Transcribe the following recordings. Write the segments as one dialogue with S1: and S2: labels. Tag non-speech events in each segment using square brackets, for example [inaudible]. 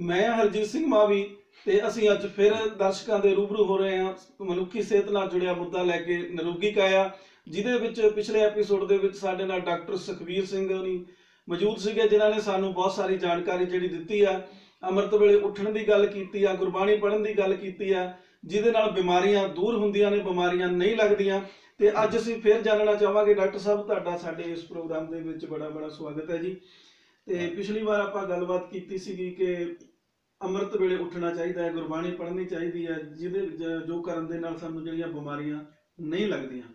S1: ਮੈਂ ਹਰਜੀਤ ਸਿੰਘ ਮਾਵੀ ਤੇ ਅਸੀਂ ਅੱਜ ਫਿਰ ਦਰਸ਼ਕਾਂ ਦੇ ਰੂਬਰੂ ਹੋ ਰਹੇ ਹਾਂ। ਮਨੁੱਖੀ ਸਿਹਤ ਨਾਲ ਜੁੜਿਆ ਮੁੱਦਾ ਲੈ ਕੇ ਨਿਰੋਗੀ ਕਾਇਆ, ਜਿਹਦੇ ਵਿੱਚ ਪਿਛਲੇ ਐਪੀਸੋਡ ਦੇ ਵਿੱਚ ਸਾਡੇ ਨਾਲ ਡਾਕਟਰ ਸੁਖਵੀਰ ਸਿੰਘ ਹੋਣੀ ਮੌਜੂਦ ਸੀਗੇ, ਜਿਨ੍ਹਾਂ ਨੇ ਸਾਨੂੰ ਬਹੁਤ ਸਾਰੀ ਜਾਣਕਾਰੀ ਜਿਹੜੀ ਦਿੱਤੀ ਆ। ਅੰਮ੍ਰਿਤ ਵੇਲੇ ਉੱਠਣ ਦੀ ਗੱਲ ਕੀਤੀ ਆ, ਗੁਰਬਾਣੀ ਪੜ੍ਹਨ ਦੀ ਗੱਲ ਕੀਤੀ ਆ, ਜਿਹਦੇ ਨਾਲ ਬਿਮਾਰੀਆਂ ਦੂਰ ਹੁੰਦੀਆਂ ਨੇ, ਬਿਮਾਰੀਆਂ ਨਹੀਂ ਲੱਗਦੀਆਂ। ਤੇ ਅੱਜ ਅਸੀਂ ਫਿਰ ਜਾਣਨਾ ਚਾਹਾਂਗੇ, ਡਾਕਟਰ ਸਾਹਿਬ, ਤੁਹਾਡਾ ਸਾਡੇ ਇਸ ਪ੍ਰੋਗਰਾਮ ਦੇ ਵਿੱਚ ਬੜਾ ਬੜਾ ਸਵਾਗਤ ਹੈ ਜੀ। ਤੇ ਪਿਛਲੀ ਵਾਰ ਆਪਾਂ ਗੱਲਬਾਤ ਕੀਤੀ ਸੀਗੀ ਕਿ ਅੰਮ੍ਰਿਤ ਵੇਲੇ ਉੱਠਣਾ ਚਾਹੀਦਾ ਹੈ, ਗੁਰਬਾਣੀ ਪੜ੍ਹਨੀ ਚਾਹੀਦੀ ਹੈ, ਜਿਹਦੇ ਜ- ਜੋ ਕਰਨ ਦੇ ਨਾਲ ਸਾਨੂੰ ਜਿਹੜੀਆਂ ਬਿਮਾਰੀਆਂ ਨਹੀਂ ਲੱਗਦੀਆਂ।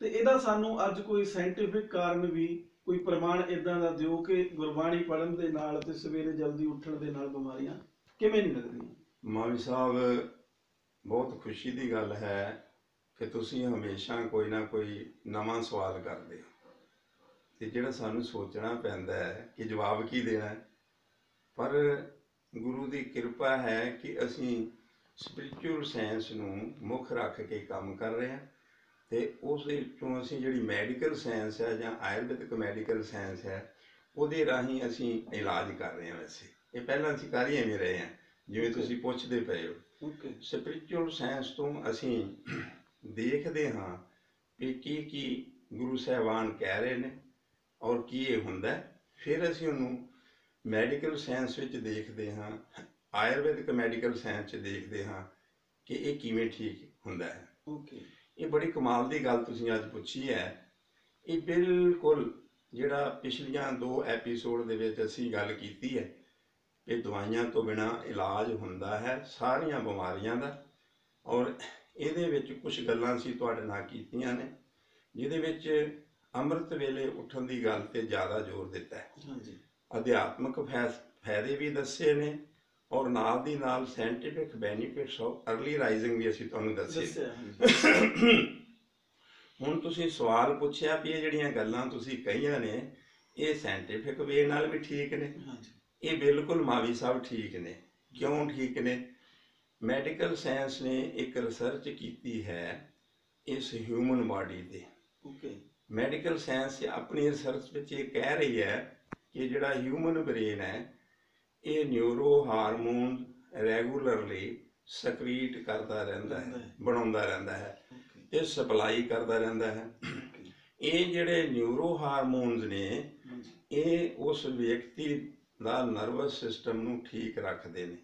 S1: ਤੇ ਇਹਦਾ ਸਾਨੂੰ ਅੱਜ ਕੋਈ ਸਾਇੰਟੀਫਿਕ ਕਾਰਨ ਵੀ, ਕੋਈ ਪ੍ਰਮਾਣ ਇਦਾਂ ਦਾ ਦਿਓ ਕਿ ਗੁਰਬਾਣੀ ਪੜ੍ਹਨ ਦੇ ਨਾਲ ਤੇ ਸਵੇਰੇ ਜਲਦੀ ਉੱਠਣ ਦੇ ਨਾਲ ਬਿਮਾਰੀਆਂ ਕਿਵੇਂ ਨਹੀਂ ਲੱਗਦੀਆਂ?
S2: ਮਾਵੀ ਸਾਹਿਬ, ਬਹੁਤ ਖੁਸ਼ੀ ਦੀ ਗੱਲ ਹੈ ਕਿ ਤੁਸੀਂ ਹਮੇਸ਼ਾ ਕੋਈ ਨਾ ਕੋਈ ਨਵਾਂ ਸਵਾਲ ਕਰਦੇ ਹੋ। ਤੇ ਜਿਹੜਾ ਸਾਨੂੰ ਸੋਚਣਾ ਪੈਂਦਾ ਹੈ ਕਿ ਜਵਾਬ ਕੀ ਦੇਣਾ ਹੈ? ਪਰ ਗੁਰੂ ਦੀ ਕਿਰਪਾ ਹੈ ਕਿ ਅਸੀਂ ਸਪਿਰਚੁਅਲ ਸਾਇੰਸ ਨੂੰ ਮੁੱਖ ਰੱਖ ਕੇ ਕੰਮ ਕਰ ਰਹੇ ਹਾਂ ਤੇ ਉਸ ਦੇ ਵਿੱਚੋਂ ਅਸੀਂ ਜਿਹੜੀ ਮੈਡੀਕਲ ਸਾਇੰਸ ਹੈ ਜਾਂ ਆਯੁਰਵੈਦਿਕ ਮੈਡੀਕਲ ਸਾਇੰਸ ਹੈ ਉਹਦੇ ਰਾਹੀਂ ਅਸੀਂ ਇਲਾਜ ਕਰ ਰਹੇ ਹਾਂ ਵੈਸੇ। ਇਹ ਪਹਿਲਾਂ ਅਸੀਂ ਕਰ ਹੀ ਐਵੇਂ ਰਹੇ ਹਾਂ ਜਿਵੇਂ ਤੁਸੀਂ ਪੁੱਛਦੇ ਪਏ ਹੋ। ਸਪਿਰਚੁਅਲ ਸਾਇੰਸ ਤੋਂ ਅਸੀਂ ਦੇਖਦੇ ਹਾਂ ਕਿ ਕੀ ਕੀ ਗੁਰੂ ਸਾਹਿਬਾਨ ਕਹਿ ਰਹੇ ਨੇ ਔਰ ਕੀ ਇਹ ਹੁੰਦਾ। ਫਿਰ ਅਸੀਂ ਉਹਨੂੰ ਮੈਡੀਕਲ ਸਾਇੰਸ ਵਿੱਚ ਦੇਖਦੇ ਹਾਂ ਆਯੁਰਵੈਦਿਕ ਮੈਡੀਕਲ ਸਾਇੰਸ 'ਚ ਦੇਖਦੇ ਹਾਂ ਕਿ ਇਹ ਕਿਵੇਂ ਠੀਕ ਹੁੰਦਾ ਹੈ।
S1: ਓਕੇ
S2: ਇਹ ਬੜੀ ਕਮਾਲ ਦੀ ਗੱਲ ਤੁਸੀਂ ਅੱਜ ਪੁੱਛੀ ਹੈ। ਇਹ ਬਿਲਕੁਲ ਜਿਹੜਾ ਪਿਛਲੀਆਂ ਦੋ ਐਪੀਸੋਡ ਦੇ ਵਿੱਚ ਅਸੀਂ ਗੱਲ ਕੀਤੀ ਹੈ ਕਿ ਦਵਾਈਆਂ ਤੋਂ ਬਿਨਾ ਇਲਾਜ ਹੁੰਦਾ ਹੈ ਸਾਰੀਆਂ ਬਿਮਾਰੀਆਂ ਦਾ। ਔਰ ਇਹਦੇ ਵਿੱਚ ਕੁਝ ਗੱਲਾਂ ਅਸੀਂ ਤੁਹਾਡੇ ਨਾਲ ਕੀਤੀਆਂ ਨੇ ਜਿਹਦੇ ਵਿੱਚ ਅੰਮ੍ਰਿਤ ਵੇਲੇ ਉੱਠਣ ਦੀ ਗੱਲ ਤੇ ਜ਼ਿਆਦਾ ਜ਼ੋਰ ਦਿੱਤਾ ਹੈ।
S1: ਹਾਂਜੀ।
S2: ਅਧਿਆਤਮਕ ਫਾਇਦੇ ਵੀ ਦੱਸੇ ਨੇ ਔਰ ਨਾਲ ਦੀ ਨਾਲ scientific benefits of early rising ਵੀ ਅਸੀਂ ਤੁਹਾਨੂੰ ਦੱਸੇ ਹੁਣ ਤੁਸੀਂ ਸਵਾਲ ਪੁੱਛਿਆ ਵੀ ਇਹ ਜਿਹੜੀਆਂ ਗੱਲਾਂ ਤੁਸੀਂ ਕਹੀਆਂ ਨੇ ਇਹ ਸਾਇੰਟੀਫਿਕ ਵੇ ਨਾਲ ਵੀ ਠੀਕ ਨੇ? ਇਹ ਬਿਲਕੁਲ ਮਾਵੀ ਸਾਹਿਬ ਠੀਕ ਨੇ। ਕਿਉਂ ਠੀਕ ਨੇ? ਮੈਡੀਕਲ ਸਾਇੰਸ ਨੇ ਇੱਕ ਰਿਸਰਚ ਕੀਤੀ ਹੈ ਇਸ ਹਿਊਮਨ ਬਾਡੀ ਤੇ।
S1: ਓਕੇ
S2: ਮੈਡੀਕਲ ਸਾਇੰਸ ਆਪਣੀ ਰਿਸਰਚ ਵਿੱਚ ਇਹ ਕਹਿ ਰਹੀ ਹੈ ਕਿ ਜਿਹੜਾ ਹਿਊਮਨ ਬ੍ਰੇਨ ਹੈ ਇਹ ਨਿਊਰੋ ਹਾਰਮੋਨ ਰੈਗੂਲਰਲੀ ਸਕਰੀਟ ਕਰਦਾ ਰਹਿੰਦਾ ਹੈ ਬਣਾਉਂਦਾ ਰਹਿੰਦਾ ਹੈ ਤੇ ਸਪਲਾਈ ਕਰਦਾ ਰਹਿੰਦਾ ਹੈ। ਇਹ ਜਿਹੜੇ ਨਿਊਰੋ ਹਾਰਮੋਨਸ ਨੇ ਇਹ ਉਸ ਵਿਅਕਤੀ ਦਾ ਨਰਵਸ ਸਿਸਟਮ ਨੂੰ ਠੀਕ ਰੱਖਦੇ ਨੇ।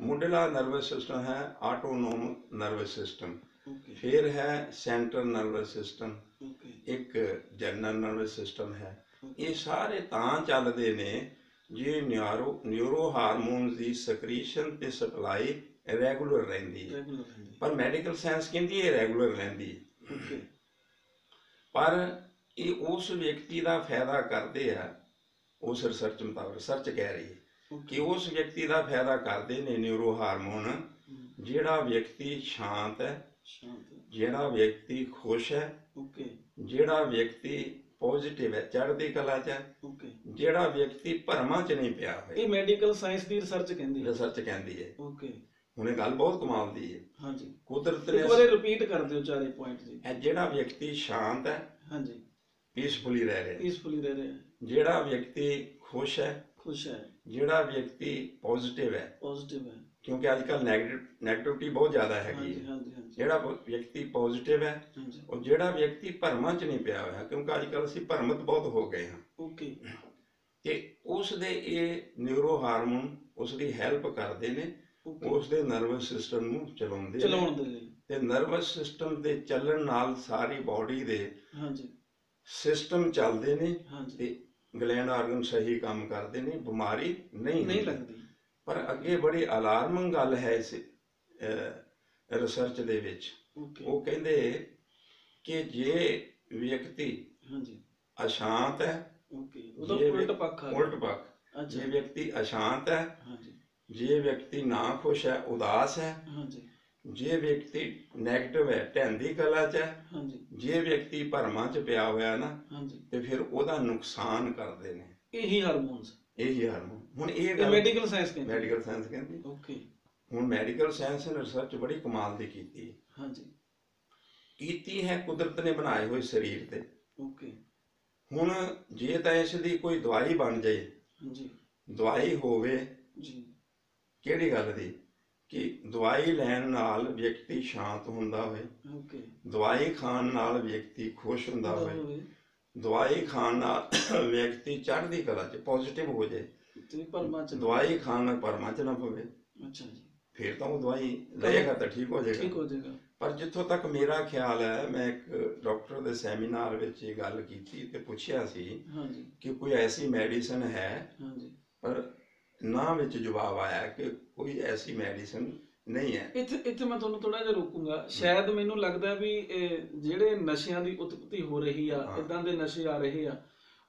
S2: ਮੁੱਢਲਾ ਨਰਵਸ ਸਿਸਟਮ ਹੈ ਆਟੋਨੋਮ ਨਰਵਸ ਸਿਸਟਮ ਫਿਰ ਹੈ ਸੈਂਟਰਲ ਨਰਵਸ ਸਿਸਟਮ ਇੱਕ ਜਨਰਲ ਨਰਵਸ ਸਿਸਟਮ ਹੈ। ਇਹ ਸਾਰੇ ਤਾਂ ਚੱਲਦੇ ਨੇ ਜੇ ਨਿਊਰੋ ਨਿਊਰੋ ਹਾਰਮੋਨਸ ਦੀ ਸਕ੍ਰੀਸ਼ਨ ਤੇ ਸਪਲਾਈ ਰੈਗੂਲਰ ਰਹਿੰਦੀ ਹੈ। ਪਰ ਮੈਡੀਕਲ ਸਾਇੰਸ ਕਹਿੰਦੀ ਹੈ ਰੈਗੂਲਰ ਰਹਿੰਦੀ ਹੈ। ਪਰ ਇਹ ਉਸ ਵਿਅਕਤੀ ਦਾ ਫਾਇਦਾ ਕਰਦੇ ਆ ਉਸ ਰਿਸਰਚ ਮੁਤਾਬਕ ਰਿਸਰਚ ਕਹਿ ਰਹੀ ਹੈ ਕਿ ਉਸ ਵਿਅਕਤੀ ਦਾ ਫਾਇਦਾ ਕਰਦੇ ਨੇ ਨਿਊਰੋ ਹਾਰਮੋਨ ਜਿਹੜਾ ਵਿਅਕਤੀ ਸ਼ਾਂਤ ਹੈ ਜਿਹੜਾ ਵਿਅਕਤੀ ਖੁਸ਼ ਹੈ ਜਿਹੜਾ ਵਿਅਕਤੀ ਪੋਜ਼ਿਟਿਵ ਹੈ ਚੜ੍ਹਦੀ ਕਲਾ 'ਚ ਹੈ।
S1: ਓਕੇ
S2: ਜਿਹੜਾ ਵਿਅਕਤੀ ਭਰਮਾਂ 'ਚ ਨਹੀਂ ਪਿਆ ਹੋਇਆ
S1: ਇਹ ਮੈਡੀਕਲ ਸਾਇੰਸ ਦੀ ਰਿਸਰਚ ਕਹਿੰਦੀ ਹੈ।
S2: ਰਿਸਰਚ ਕਹਿੰਦੀ ਹੈ।
S1: ਓਕੇ
S2: ਹੁਣ ਇਹ ਗੱਲ ਬਹੁਤ ਕਮਾਲ ਦੀ ਹੈ।
S1: ਹਾਂਜੀ।
S2: ਕੁਦਰਤ ਨੇ
S1: ਇੱਕ ਵਾਰੀ ਰਿਪੀਟ ਕਰ ਦਿਓ ਚਾਰੇ ਪੁਆਇੰਟ ਜੀ।
S2: ਇਹ ਜਿਹੜਾ ਵਿਅਕਤੀ ਸ਼ਾਂਤ ਹੈ
S1: ਹਾਂਜੀ।
S2: ਪੀਸਫੁਲੀ ਰਹਿ ਰਿਹਾ
S1: ਪੀਸਫੁਲੀ ਰਹਿ ਰਹੇ
S2: ਜਿਹੜਾ ਵਿਅਕਤੀ ਖੁਸ਼ ਹੈ
S1: ਖੁਸ਼ ਹੈ।
S2: ਜਿਹੜਾ ਵਿਅਕਤੀ ਪੋਜ਼ਿਟਿਵ ਹੈ।
S1: ਪੋਜ਼ਿਟਿਵ ਹੈ।
S2: ਕਿਉਂਕਿ ਅੱਜ ਕੱਲ ਨੈਗੇਟਿਵ ਨੈਗੇਟਿਵਿਟੀ ਬਹੁਤ ਜ਼ਿਆਦਾ ਹੈਗੀ ਹੈ। ਜਿਹੜਾ ਵਿਅਕਤੀ ਪੋਜ਼ਿਟਿਵ ਹੈ ਉਹ ਜਿਹੜਾ ਵਿਅਕਤੀ ਭਰਮਾਂ 'ਚ ਨਹੀਂ ਪਿਆ ਹੋਇਆ ਕਿਉਂਕਿ ਅੱਜ ਕੱਲ ਅਸੀਂ ਭਰਮਤ ਬਹੁਤ ਹੋ ਗਏ ਹਾਂ।
S1: ਓਕੇ।
S2: ਤੇ ਉਸ ਦੇ ਇਹ ਨਿਊਰੋ ਹਾਰਮੋਨ ਉਸ ਦੀ ਹੈਲਪ ਕਰਦੇ ਨੇ ਉਸ ਦੇ ਨਰਵਸ ਸਿਸਟਮ ਨੂੰ ਚਲਾਉਂਦੇ ਨੇ।
S1: ਚਲਾਉਣ ਦੇ ਲਈ।
S2: ਤੇ ਨਰਵਸ ਸਿਸਟਮ ਦੇ ਚੱਲਣ ਨਾਲ ਸਾਰੀ ਬਾਡੀ ਦੇ
S1: ਹਾਂਜੀ।
S2: ਸਿਸਟਮ ਚੱਲਦੇ ਨੇ ਤੇ ਗਲੈਂਡ ਆਰਗਨ ਸਹੀ ਕੰਮ ਕਰਦੇ ਨੇ ਬਿਮਾਰੀ ਨਹੀਂ
S1: ਨਹੀਂ। ਲੱਗਦੀ।
S2: ਪਰ ਅੱਗੇ ਬੜੀ ਅਲਾਰਮਿੰਗ ਗੱਲ ਹੈ ਇਸ ਰਿਸਰਚ ਦੇ ਵਿੱਚ। ਉਹ ਕਹਿੰਦੇ ਕਿ ਜੇ ਵਿਅਕਤੀ
S1: ਹਾਂਜੀ।
S2: ਅਸ਼ਾਂਤ ਹੈ
S1: ਓਕੇ ਉਹਦਾ
S2: ਜੇ
S1: ਉਲਟ ਪੱਖ ਆ ਗਿਆ।
S2: ਉਲਟ ਪੱਖ।
S1: ਅੱਛਾ।
S2: ਜੇ ਵਿਅਕਤੀ ਅਸ਼ਾਂਤ ਹੈ
S1: ਹਾਂਜੀ।
S2: ਜੇ ਵਿਅਕਤੀ ਨਾ ਖੁਸ਼ ਹੈ ਉਦਾਸ ਹੈ
S1: ਹਾਂਜੀ।
S2: ਜੇ ਵਿਅਕਤੀ 네ਗੇਟਿਵ ਹੈ ਢਹਿੰਦੀ ਕਲਾ ਚ ਹੈ
S1: ਹਾਂਜੀ।
S2: ਜੇ ਵਿਅਕਤੀ ਭਰਮਾਂ ਚ ਪਿਆ ਹੋਇਆ ਨਾ
S1: ਹਾਂਜੀ।
S2: ਤੇ ਫਿਰ ਉਹਦਾ ਨੁਕਸਾਨ ਕਰਦੇ ਨੇ।
S1: ਇਹੀ ਹਾਰਮੋਨਸ
S2: ਇਹੀ ਹਾਰਮੋਨ ਹੁਣ ਇਹ
S1: ਮੈਡੀਕਲ ਸਾਇੰਸ ਕਹਿੰਦੀ।
S2: ਮੈਡੀਕਲ ਸਾਇੰਸ ਕਹਿੰਦੀ।
S1: ਓਕੇ
S2: ਹੁਣ ਮੈਡੀਕਲ ਸਾਇੰਸ ਨੇ ਰਿਸਰਚ ਬੜੀ ਕਮਾਲ ਦੀ ਕੀਤੀ
S1: ਹਾਂਜੀ।
S2: ਕੀਤੀ ਹੈ ਕੁਦਰਤ ਨੇ ਬਣਾਏ ਹੋਏ ਸਰੀਰ ਤੇ।
S1: ਓਕੇ
S2: ਹੁਣ ਜੇ ਤਾਂ ਇਸ ਦੀ ਕੋਈ ਦਵਾਈ ਬਣ ਜਾਏ
S1: ਹਾਂਜੀ।
S2: ਦਵਾਈ ਹੋਵੇ
S1: ਜੀ।
S2: ਕਿਹੜੀ ਗੱਲ ਦੀ? ਕਿ ਦਵਾਈ ਲੈਣ ਨਾਲ ਵਿਅਕਤੀ ਸ਼ਾਂਤ ਹੁੰਦਾ ਹੋਵੇ।
S1: ਓਕੇ
S2: ਦਵਾਈ ਖਾਣ ਨਾਲ ਵਿਅਕਤੀ ਖੁਸ਼ ਹੁੰਦਾ ਹੋਵੇ। ਦਵਾਈ ਖਾਣ ਨਾਲ ਵਿਅਕਤੀ ਚੜ੍ਹਦੀ ਕਲਾ 'ਚ ਪੋਜ਼ਿਟਿਵ ਹੋ ਜਾਏ।
S1: ਤੇ ਪਰਮਾ ਚ
S2: ਦਵਾਈ ਖਾਣ ਨਾਲ ਪਰਮਾ 'ਚ ਨਾ ਪਵੇ।
S1: ਅੱਛਾ ਜੀ।
S2: ਫਿਰ ਤਾਂ ਉਹ ਦਵਾਈ ਲਏਗਾ ਤਾਂ ਠੀਕ ਹੋ
S1: ਠੀਕ
S2: ਜਾਏਗਾ
S1: ਹੋ ਜਾਏਗਾ।
S2: ਪਰ ਜਿੱਥੋਂ ਤੱਕ ਮੇਰਾ ਖਿਆਲ ਹੈ ਮੈਂ ਇੱਕ ਡਾਕਟਰ ਦੇ ਸੈਮੀਨਾਰ ਵਿੱਚ ਇਹ ਗੱਲ ਕੀਤੀ ਤੇ ਪੁੱਛਿਆ ਸੀ
S1: ਹਾਂਜੀ।
S2: ਕਿ ਕੋਈ ਐਸੀ ਮੈਡੀਸਨ ਹੈ
S1: ਹਾਂਜੀ।
S2: ਪਰ ਨਾ ਵਿੱਚ ਜਵਾਬ ਆਇਆ ਕਿ ਕੋਈ ਐਸੀ ਮੈਡੀਸਨ ਨਹੀਂ ਹੈ।
S1: ਇੱਥੇ ਇੱਥੇ ਮੈਂ ਤੁਹਾਨੂੰ ਥੋੜਾ ਜਿਹਾ ਰੋਕੂੰਗਾ। ਸ਼ਾਇਦ ਮੈਨੂੰ ਲੱਗਦਾ ਵੀ ਇਹ ਜਿਹੜੇ ਨਸ਼ਿਆਂ ਦੀ ਉਤਪਤੀ ਹੋ ਰਹੀ ਆ
S2: ਹਾਂ।
S1: ਇਦਾਂ ਦੇ ਨਸ਼ੇ ਆ ਰਹੇ ਆ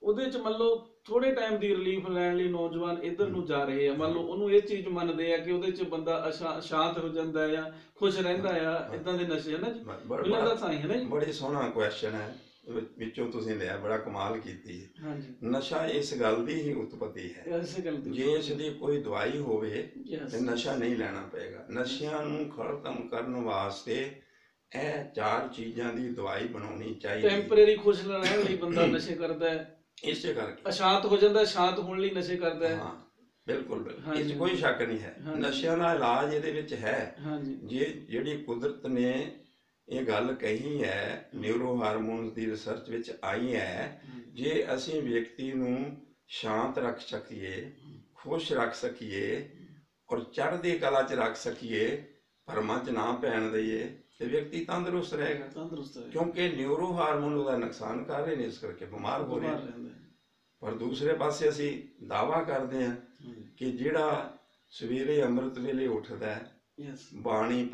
S1: ਉਹਦੇ ਚ ਮੰਨ ਲਓ ਥੋੜੇ ਟਾਈਮ ਦੀ ਰਿਲੀਫ ਲੈਣ ਲਈ ਨੌਜਵਾਨ ਇੱਧਰ ਨੂੰ ਜਾ ਰਹੇ ਆ। ਮੰਨ ਲਓ ਉਹਨੂੰ ਇਹ ਚੀਜ਼ ਮੰਨਦੇ ਆ ਕਿ ਉਹਦੇ ਚ ਬੰਦਾ ਅਸ਼ਾ- ਸ਼ਾਂਤ ਹੋ ਜਾਂਦਾ ਆ ਖੁਸ਼ ਰਹਿੰਦਾ ਆ ਇਦਾਂ ਦੇ ਨਸ਼ੇ ਹੈ ਨਾ ਜੀ।
S2: ਬ- ਬ-
S1: ਮੈਨੂੰ ਲੱਗਦਾ
S2: ਬੜਾ
S1: ਸਾਈ ਹੈ ਨਾ ਜੀ।
S2: ਬੜੀ ਸੋਹਣਾ ਕੁਐਸਚਨ ਹੈ। ਵਿ- ਵਿੱਚੋਂ ਤੁਸੀਂ ਲਿਆ ਬੜਾ ਕਮਾਲ ਕੀਤੀ ਹੈ।
S1: ਹਾਂਜੀ।
S2: ਨਸ਼ਾ ਇਸ ਗੱਲ ਦੀ ਹੀ ਉਤਪਤੀ ਹੈ।
S1: ਐਸੇ ਗੱਲ ਦੀ
S2: ਜੇ ਇਸ ਦੀ ਕੋਈ ਦਵਾਈ ਹੋਵੇ
S1: Yes.
S2: ਤੇ ਨਸ਼ਾ ਨਹੀਂ ਲੈਣਾ ਪਏਗਾ। ਨਸ਼ਿਆਂ ਨੂੰ ਖਤਮ ਕਰਨ ਵਾਸਤੇ ਇਹ ਚਾਰ ਚੀਜ਼ਾਂ ਦੀ ਦਵਾਈ ਬਣਾਉਣੀ ਚਾਹੀਦੀ ਹੈ।
S1: ਟੈਂਪਰੇਰੀ ਖੁਸ਼ ਰਹਿਣ ਲਈ ਬੰਦਾ ਨਸ਼ੇ ਕਰਦਾ ਹੈ।
S2: ਇਸੇ ਕਰਕੇ।
S1: ਅਸ਼ਾਂਤ ਹੋ ਜਾਂਦਾ ਹੈ, ਸ਼ਾਂਤ ਹੋਣ ਲਈ ਨਸ਼ੇ ਕਰਦਾ ਹੈ।
S2: ਹਾਂ ਬਿਲਕੁਲ ਬਿਲਕੁਲ।
S1: ਹਾਂਜੀ।
S2: 'ਚ ਕੋਈ ਸ਼ੱਕ ਨਹੀਂ ਹੈ।
S1: ਹਾਂਜੀ।
S2: ਨਸ਼ਿਆਂ ਦਾ ਇਲਾਜ ਇਹਦੇ ਵਿੱਚ ਹੈ।
S1: ਹਾਂਜੀ।
S2: ਜੇ ਜਿਹੜੀ ਕੁਦਰਤ ਨੇ ਇਹ ਗੱਲ ਕਹੀ ਹੈ ਨਿਊਰੋ ਹਾਰਮੋਨਸ ਦੀ ਰਿਸਰਚ ਵਿੱਚ ਆਈ ਹੈ ਜੇ ਅਸੀਂ ਵਿਅਕਤੀ ਨੂੰ ਸ਼ਾਂਤ ਰੱਖ ਸਕੀਏ ਖੁਸ਼ ਰੱਖ ਸਕੀਏ ਔਰ ਚੜ੍ਹਦੀ ਕਲਾ 'ਚ ਰੱਖ ਸਕੀਏ ਭਰਮਾਂ 'ਚ ਨਾ ਪੈਣ ਦਈਏ ਤੇ ਵਿਅਕਤੀ ਤੰਦਰੁਸਤ ਰਹੇਗਾ।
S1: ਤੰਦਰੁਸਤ ਹੈ
S2: ਕਿਉਂਕਿ ਨਿਊਰੋ ਹਾਰਮੋਨ ਉਹਦਾ ਨੁਕਸਾਨ ਕਰ ਰਹੇ ਨੇ ਇਸ ਕਰਕੇ ਬਿਮਾਰ ਹੋ ਰਹੇ ਨੇ। ਪਰ ਦੂਸਰੇ ਪਾਸੇ ਅਸੀਂ ਦਾਵਾ ਕਰਦੇ ਹਾਂ ਕਿ ਜਿਹੜਾ ਸਵੇਰੇ ਅੰਮ੍ਰਿਤ ਵੇਲੇ ਉੱਠਦਾ ਹੈ ਬਾਣੀ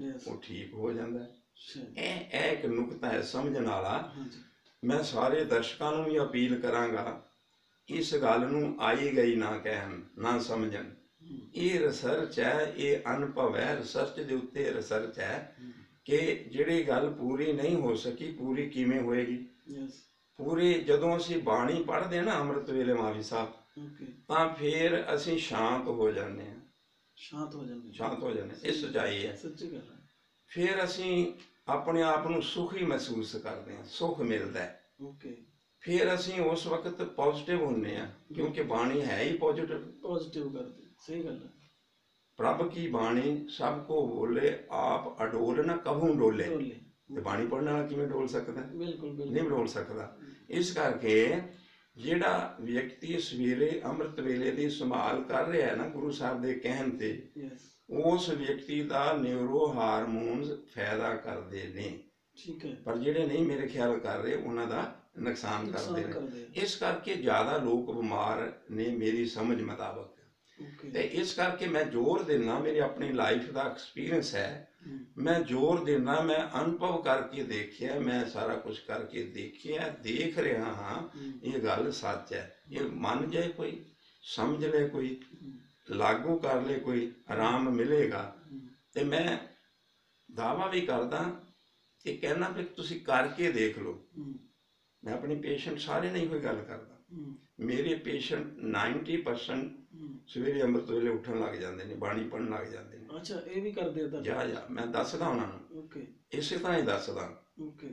S1: ਯੈਸ
S2: ਉਹ ਠੀਕ ਹੋ ਜਾਂਦਾ ਹੈ। ਇਹ ਇਹ ਇੱਕ ਨੁਕਤਾ ਹੈ ਸਮਝਣ ਵਾਲਾ। ਮੈਂ ਸਾਰੇ ਦਰਸ਼ਕਾਂ ਨੂੰ ਵੀ ਅਪੀਲ ਕਰਾਂਗਾ ਇਸ ਗੱਲ ਨੂੰ ਆਈ ਗਈ ਨਾ ਕਹਿਣ ਨਾ ਸਮਝਣ। ਇਹ ਰਿਸਰਚ ਹੈ ਇਹ ਅਨੁਭਵ ਹੈ ਰਿਸਰਚ ਦੇ ਉੱਤੇ ਰਿਸਰਚ ਹੈ ਕਿ ਜਿਹੜੀ ਗੱਲ ਪੂਰੀ ਨਹੀਂ ਹੋ ਸਕੀ ਪੂਰੀ ਕਿਵੇਂ ਹੋਏਗੀ? ਪੂਰੀ ਜਦੋਂ ਅਸੀਂ ਬਾਣੀ ਪੜ੍ਹਦੇ ਨਾ ਅੰਮ੍ਰਿਤ ਵੇਲੇ ਮਾਵੀ ਸਾਹਿਬ ਤਾਂ ਫਿਰ ਅਸੀਂ ਸ਼ਾਂਤ ਹੋ ਜਾਂਦੇ ਹਾਂ।
S1: ਸ਼ਾਂਤ ਹੋ ਜਾਂਦੇ
S2: ਸ਼ਾਂਤ ਹੋ ਜਾਂਦੇ। ਇਹ ਸੱਚਾਈ ਹੈ।
S1: ਸੱਚੀ ਗੱਲ ਹੈ।
S2: ਫਿਰ ਅਸੀਂ ਆਪਣੇ ਆਪ ਨੂੰ ਸੁਖੀ ਮਹਿਸੂਸ ਕਰਦੇ ਹਾਂ ਸੁਖ ਮਿਲਦਾ ਹੈ।
S1: ਓਕੇ
S2: ਫਿਰ ਅਸੀਂ ਉਸ ਵਕਤ ਪੋਜ਼ਿਟਿਵ ਹੁੰਨੇ ਆ ਕਿਉਂਕਿ ਬਾਣੀ ਹੈ ਹੀ ਪੋਜ਼ਿਟਿਵ
S1: ਪੋਜ਼ਿਟਿਵ ਕਰਦੇ ਸਹੀ ਗੱਲ ਹੈ।
S2: ਪ੍ਰਭ ਕੀ ਬਾਣੀ ਸਭ ਕੋ ਬੋਲੇ ਆਪ ਅਡੋਲ ਨਾ ਕਭੂ ਡੋਲੇ। ਤੇ ਬਾਣੀ ਪੜਨ ਵਾਲਾ ਕਿਵੇਂ ਡੋਲ ਸਕਦਾ? ਹੈ?
S1: ਬਿਲਕੁਲ।
S2: ਨਹੀਂ
S1: ਬਿਲਕੁਲ
S2: ਡੋਲ ਸਕਦਾ। ਇਸ ਕਰਕੇ ਜਿਹੜਾ ਵਿਅਕਤੀ ਸਵੇਰੇ ਅੰਮ੍ਰਿਤ ਵੇਲੇ ਦੀ ਸੰਭਾਲ ਕਰ ਰਿਹਾ ਹੈ ਨਾ ਗੁਰੂ ਸਾਹਿਬ ਦੇ ਕਹਿਣ ਤੇ
S1: ਯੈਸ
S2: ਉਸ ਵਿਅਕਤੀ ਦਾ ਨਿਊਰੋ ਹਾਰਮੋਨਸ ਫਾਇਦਾ ਕਰਦੇ ਨੇ।
S1: ਠੀਕ ਹੈ।
S2: ਪਰ ਜਿਹੜੇ ਨਹੀਂ ਮੇਰੇ ਖਿਆਲ ਕਰ ਰਹੇ ਉਹਨਾਂ ਦਾ ਨੁਕਸਾਨ ਕਰਦੇ ਨੇ। ਇਸ ਕਰਕੇ ਜ਼ਿਆਦਾ ਲੋਕ ਬਿਮਾਰ ਨੇ ਮੇਰੀ ਸਮਝ ਮੁਤਾਬਕ। ਤੇ ਇਸ ਕਰਕੇ ਮੈਂ ਜ਼ੋਰ ਦਿੰਦਾ ਮੇਰੀ ਆਪਣੀ ਲਾਈਫ ਦਾ ਐਕਸਪੀਰੀਅੰਸ ਹੈ। ਮੈਂ ਜ਼ੋਰ ਦਿੰਦਾ ਮੈਂ ਅਨੁਭਵ ਕਰਕੇ ਦੇਖਿਆ ਮੈਂ ਸਾਰਾ ਕੁਝ ਕਰਕੇ ਦੇਖਿਆ ਦੇਖ ਰਿਹਾ ਹਾਂ ਇਹ ਗੱਲ ਸੱਚ ਹੈ। ਇਹ ਮੰਨ ਜਾਏ ਕੋਈ ਸਮਝ ਲੈ ਕੋਈ। ਲਾਗੂ ਕਰ ਲੈ ਕੋਈ ਆਰਾਮ ਮਿਲੇਗਾ। ਤੇ ਮੈਂ ਦਾਵਾ ਵੀ ਕਰਦਾ ਕਿ ਕਹਿਣਾ ਵੀ ਤੁਸੀਂ ਕਰਕੇ ਦੇਖ ਲਓ। ਮੈਂ ਆਪਣੀ ਪੇਸ਼ੈਂਟ ਸਾਰੇ ਨਹੀਂ ਕੋਈ ਗੱਲ ਕਰਦਾ। ਮੇਰੇ ਪੇਸ਼ੈਂਟ 90%
S1: ਹਮ।
S2: ਸਵੇਰੇ ਅੰਮ੍ਰਿਤ ਵੇਲੇ ਉੱਠਣ ਲੱਗ ਜਾਂਦੇ ਨੇ ਬਾਣੀ ਪੜਨ ਲੱਗ ਜਾਂਦੇ ਨੇ।
S1: ਅੱਛਾ ਇਹ ਵੀ ਕਰਦੇ ਤਾਂ
S2: ਜਾ ਜਾ ਮੈਂ ਦੱਸਦਾ ਉਹਨਾਂ ਨੂੰ।
S1: ਓਕੇ।
S2: ਇਸੇ ਤਰ੍ਹਾਂ ਹੀ ਦੱਸਦਾ।
S1: ਓਕੇ।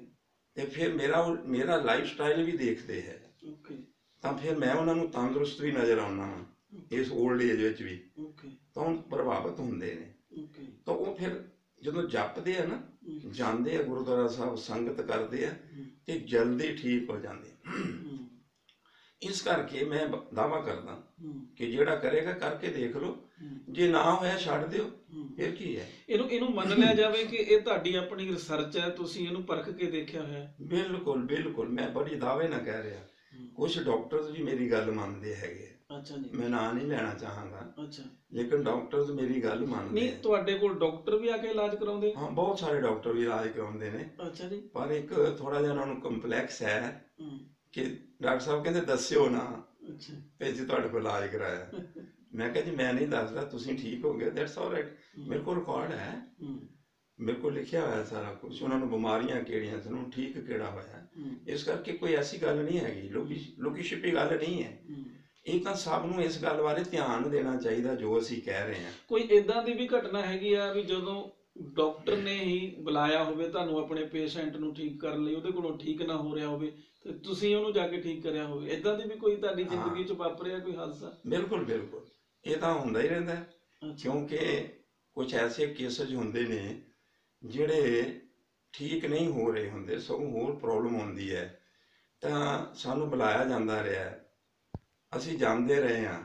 S2: ਤੇ ਫਿਰ ਮੇਰਾ ਮੇਰਾ ਲਾਈਫ ਸਟਾਈਲ ਵੀ ਦੇਖਦੇ ਹੈ।
S1: ਓਕੇ।
S2: ਤਾਂ ਫਿਰ ਮੈਂ ਉਹਨਾਂ ਨੂੰ ਤੰਦਰੁਸਤ ਵੀ ਨਜ਼ਰ ਆਉਣਾ ਹਾਂ। ਇਸ 올ਡ ਏਜ ਵਿੱਚ ਵੀ।
S1: ਓਕੇ
S2: ਤਾਂ ਉਹ ਪ੍ਰਭਾਵਿਤ ਹੁੰਦੇ ਨੇ।
S1: ਓਕੇ
S2: ਤਾਂ ਉਹ ਫਿਰ ਜਦੋਂ ਜਪਦੇ ਆ ਨਾ ਜਾਂਦੇ ਆ ਗੁਰਦੁਆਰਾ ਸਾਹਿਬ ਸੰਗਤ ਕਰਦੇ ਆ ਤੇ ਜਲਦੀ ਠੀਕ ਹੋ ਜਾਂਦੇ ਇਸ ਕਰਕੇ ਮੈਂ ਦਾਵਾ ਕਰਦਾ ਕਿ ਜਿਹੜਾ ਕਰੇਗਾ ਕਰਕੇ ਦੇਖ ਲਓ। ਜੇ ਨਾ ਹੋਇਆ ਛੱਡ ਦਿਓ। ਫਿਰ ਕੀ ਹੈ?
S1: ਇਹਨੂੰ ਇਹਨੂੰ ਮੰਨ ਲਿਆ ਜਾਵੇ ਕਿ ਇਹ ਤੁਹਾਡੀ ਆਪਣੀ ਰਿਸਰਚ ਹੈ ਤੁਸੀਂ ਇਹਨੂੰ ਪਰਖ ਕੇ ਦੇਖਿਆ ਹੋਇਆ ਹੈ।
S2: ਬਿਲਕੁਲ ਬਿਲਕੁਲ। ਮੈਂ ਬੜੀ ਦਾਅਵੇ ਨਾਲ ਕਹਿ ਰਿਹਾ। ਕੁਝ ਡਾਕਟਰਸ ਵੀ ਮੇਰੀ ਗੱਲ ਮੰਨਦੇ ਹੈਗੇ
S1: ਅੱਛਾ ਜੀ।
S2: ਮੈਂ ਨਾਂ ਨਹੀਂ ਲੈਣਾ ਚਾਹਾਂਗਾ।
S1: ਅੱਛਾ।
S2: ਲੇਕਿਨ ਡਾਕਟਰਸ ਮੇਰੀ ਗੱਲ ਮੰਨਦੇ
S1: ਨਹੀਂ
S2: ਆ।
S1: ਤੁਹਾਡੇ ਕੋਲ ਡਾਕਟਰ ਵੀ ਆ ਕੇ ਇਲਾਜ ਕਰਾਉਂਦੇ?
S2: ਹਾਂ ਬਹੁਤ ਸਾਰੇ ਡਾਕਟਰ ਵੀ ਇਲਾਜ ਕਰਾਉਂਦੇ ਨੇ।
S1: ਅੱਛਾ ਜੀ।
S2: ਪਰ ਇੱਕ ਥੋੜਾ ਜਿਹਾ ਉਹਨਾਂ ਨੂੰ ਕੰਪਲੈਕਸ ਹੈ
S1: ਹਮ,
S2: ਕਿ ਡਾਕਟਰ ਸਾਹਿਬ ਕਹਿੰਦੇ ਦੱਸਿਓ ਨਾ
S1: ਅੱਛਾ।
S2: ਤੇ ਜੀ ਤੁਹਾਡੇ ਕੋਲ ਇਲਾਜ ਕਰਾਇਆ। ਮੈਂ ਕਿਹਾ ਜੀ ਮੈਂ ਨਹੀਂ ਦੱਸਦਾ ਤੁਸੀਂ ਠੀਕ ਹੋ ਗਏ ਦੈਟਸ ਆਲਰਾਈਟ ਮੇਰੇ ਕੋਲ ਰਿਕਾਰਡ ਹੈ।
S1: ਹਮ,
S2: ਮੇਰੇ ਕੋਲ ਲਿਖਿਆ ਹੋਇਆ ਸਾਰਾ ਕੁਝ ਉਹਨਾਂ ਨੂੰ ਬਿਮਾਰੀਆਂ ਕਿਹੜੀਆਂ ਸਨ ਉਹਨੂੰ ਠੀਕ ਕਿਹੜਾ ਹੋਇਆ।
S1: ਹਮ,
S2: ਇਸ ਕਰਕੇ ਕੋਈ ਐਸੀ ਗੱਲ ਨਹੀਂ ਹੈਗੀ। ਲੋਕੀ ਲੋਕੀ ਛਿਪੀ ਗੱਲ ਨਹੀਂ ਹੈ।
S1: ਹਮ।
S2: ਇਹ ਤਾਂ ਸਭ ਨੂੰ ਇਸ ਗੱਲ ਬਾਰੇ ਧਿਆਨ ਦੇਣਾ ਚਾਹੀਦਾ ਜੋ ਅਸੀਂ ਕਹਿ ਰਹੇ ਹਾਂ।
S1: ਕੋਈ ਇਦਾਂ ਦੀ ਵੀ ਘਟਨਾ ਹੈਗੀ ਆ ਵੀ ਜਦੋਂ ਡਾਕਟਰ ਨੇ ਹੀ ਬੁਲਾਇਆ ਹੋਵੇ ਤੁਹਾਨੂੰ ਆਪਣੇ ਪੇਸ਼ੈਂਟ ਨੂੰ ਠੀਕ ਕਰਨ ਲਈ ਉਹਦੇ ਕੋਲੋਂ ਠੀਕ ਨਾ ਹੋ ਰਿਹਾ ਹੋਵੇ ਤੇ ਤੁਸੀਂ ਉਹਨੂੰ ਜਾ ਕੇ ਠੀਕ ਕਰਿਆ ਹੋਵੇ। ਇਦਾਂ ਦੀ ਵੀ ਕੋਈ ਤੁਹਾਡੀ ਜ਼ਿੰਦਗੀ 'ਚ ਵਾਪਰਿਆ ਕੋਈ ਹਾਦਸਾ?
S2: ਬਿਲਕੁਲ ਬਿਲਕੁਲ। ਇਹ ਤਾਂ ਹੁੰਦਾ ਹੀ ਰਹਿੰਦਾ ਕਿਉਂਕਿ ਕੁਝ ਐਸੇ ਕੇਸਸ ਹੁੰਦੇ ਨੇ ਜਿਹੜੇ ਠੀਕ ਨਹੀਂ ਹੋ ਰਹੇ ਹੁੰਦੇ ਸਗੋਂ ਹੋਰ ਪ੍ਰੋਬਲਮ ਹੁੰਦੀ ਹੈ। ਤਾਂ ਸਾਨੂੰ ਬੁਲਾਇਆ ਜਾਂਦਾ ਰਿਹਾ। ਅਸੀਂ ਜਾਂਦੇ ਰਹੇ ਹਾਂ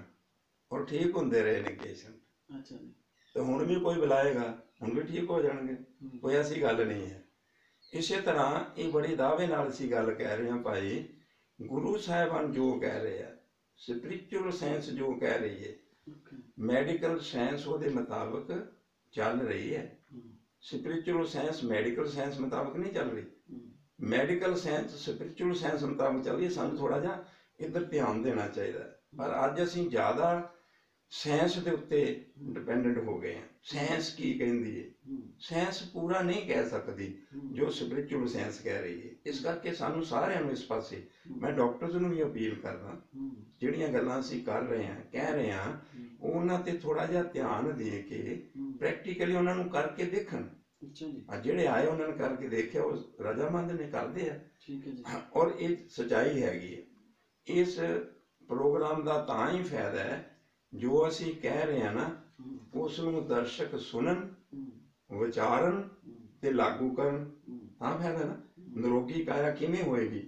S2: ਔਰ ਠੀਕ ਹੁੰਦੇ ਰਹੇ ਨੇ ਪੇਸ਼ੈਂਟ
S1: ਅੱਛਾ ਜੀ।
S2: ਤੇ ਹੁਣ ਵੀ ਕੋਈ ਬੁਲਾਏਗਾ ਹੁਣ ਵੀ ਠੀਕ ਹੋ ਜਾਣਗੇ ਕੋਈ ਐਸੀ ਗੱਲ ਨਹੀਂ ਹੈ। ਇਸੇ ਤਰ੍ਹਾਂ ਇਹ ਬੜੀ ਦਾਅਵੇ ਨਾਲ ਅਸੀਂ ਗੱਲ ਕਹਿ ਰਹੇ ਹਾਂ ਭਾਈ ਗੁਰੂ ਸਾਹਿਬਾਨ ਜੋ ਕਹਿ ਰਹੇ ਆ ਸਪਿਰਚੁਅਲ ਸਾਇੰਸ ਜੋ ਕਹਿ ਰਹੀ ਹੈ ਮੈਡੀਕਲ ਸਾਇੰਸ ਉਹਦੇ ਮੁਤਾਬਕ ਚੱਲ ਰਹੀ ਹੈ। ਸਪਿਰਚੁਅਲ ਸਾਇੰਸ ਮੈਡੀਕਲ ਸਾਇੰਸ ਮੁਤਾਬਕ ਨਹੀਂ ਚੱਲ ਰਹੀ। ਮੈਡੀਕਲ ਸਾਇੰਸ ਸਪਿਰਚੁਅਲ ਸਾਇੰਸ ਮੁਤਾਬਕ ਚੱਲ ਰਹੀ ਹੈ। ਸਾਨੂੰ ਥੋੜਾ ਜਿਹਾ ਇੱਧਰ ਧਿਆਨ ਦੇਣਾ ਚਾਹੀਦਾ। ਪਰ ਅੱਜ ਅਸੀਂ ਜ਼ਿਆਦਾ ਸਾਇੰਸ ਦੇ ਉੱਤੇ ਡਿਪੈਂਡੈਂਟ ਹੋ ਗਏ ਹਾਂ। ਸਾਇੰਸ ਕੀ ਕਹਿੰਦੀ ਹੈ। ਸਾਇੰਸ ਪੂਰਾ ਨਹੀਂ ਕਹਿ ਸਕਦੀ ਜੋ ਸਪਿਰਚੁਅਲ ਸਾਇੰਸ ਕਹਿ ਰਹੀ ਹੈ ਇਸ ਕਰਕੇ ਸਾਨੂੰ ਸਾਰਿਆਂ ਨੂੰ ਇਸ ਪਾਸੇ ਮੈਂ ਡਾਕਟਰਸ ਨੂੰ ਵੀ ਅਪੀਲ ਕਰਦਾ ਜਿਹੜੀਆਂ ਗੱਲਾਂ ਅਸੀਂ ਕਰ ਰਹੇ ਹਾਂ ਕਹਿ ਰਹੇ ਹਾਂ ਉਹਨਾਂ ਤੇ ਥੋੜਾ ਜਿਹਾ ਧਿਆਨ ਦੇ ਕੇ ਪ੍ਰੈਕਟੀਕਲੀ ਉਹਨਾਂ ਨੂੰ ਕਰਕੇ ਦੇਖਣ।
S1: ਅੱਛਾ ਜੀ।
S2: ਆ ਜਿਹੜੇ ਆਏ ਉਹਨਾਂ ਨੇ ਕਰਕੇ ਦੇਖਿਆ ਉਹ ਰਜਾਮੰਦ ਨੇ ਕਰਦੇ ਆ।
S1: ਠੀਕ ਹੈ ਜੀ।
S2: ਔਰ ਇਹ ਸਚਾਈ ਹੈਗੀ ਹੈ ਇਸ ਪ੍ਰੋਗਰਾਮ ਦਾ ਤਾਂ ਹੀ ਫਾਇਦਾ ਹੈ ਜੋ ਅਸੀਂ ਕਹਿ ਰਹੇ ਹਾਂ ਨਾ ਉਸ ਨੂੰ ਦਰਸ਼ਕ ਸੁਣਨ ਵਿਚਾਰਨ ਤੇ ਲਾਗੂ ਕਰਨ ਤਾਂ ਫਾਇਦਾ ਨਾ। ਨਿਰੋਗੀ ਕਾਇਆ ਕਿਵੇਂ ਹੋਏਗੀ?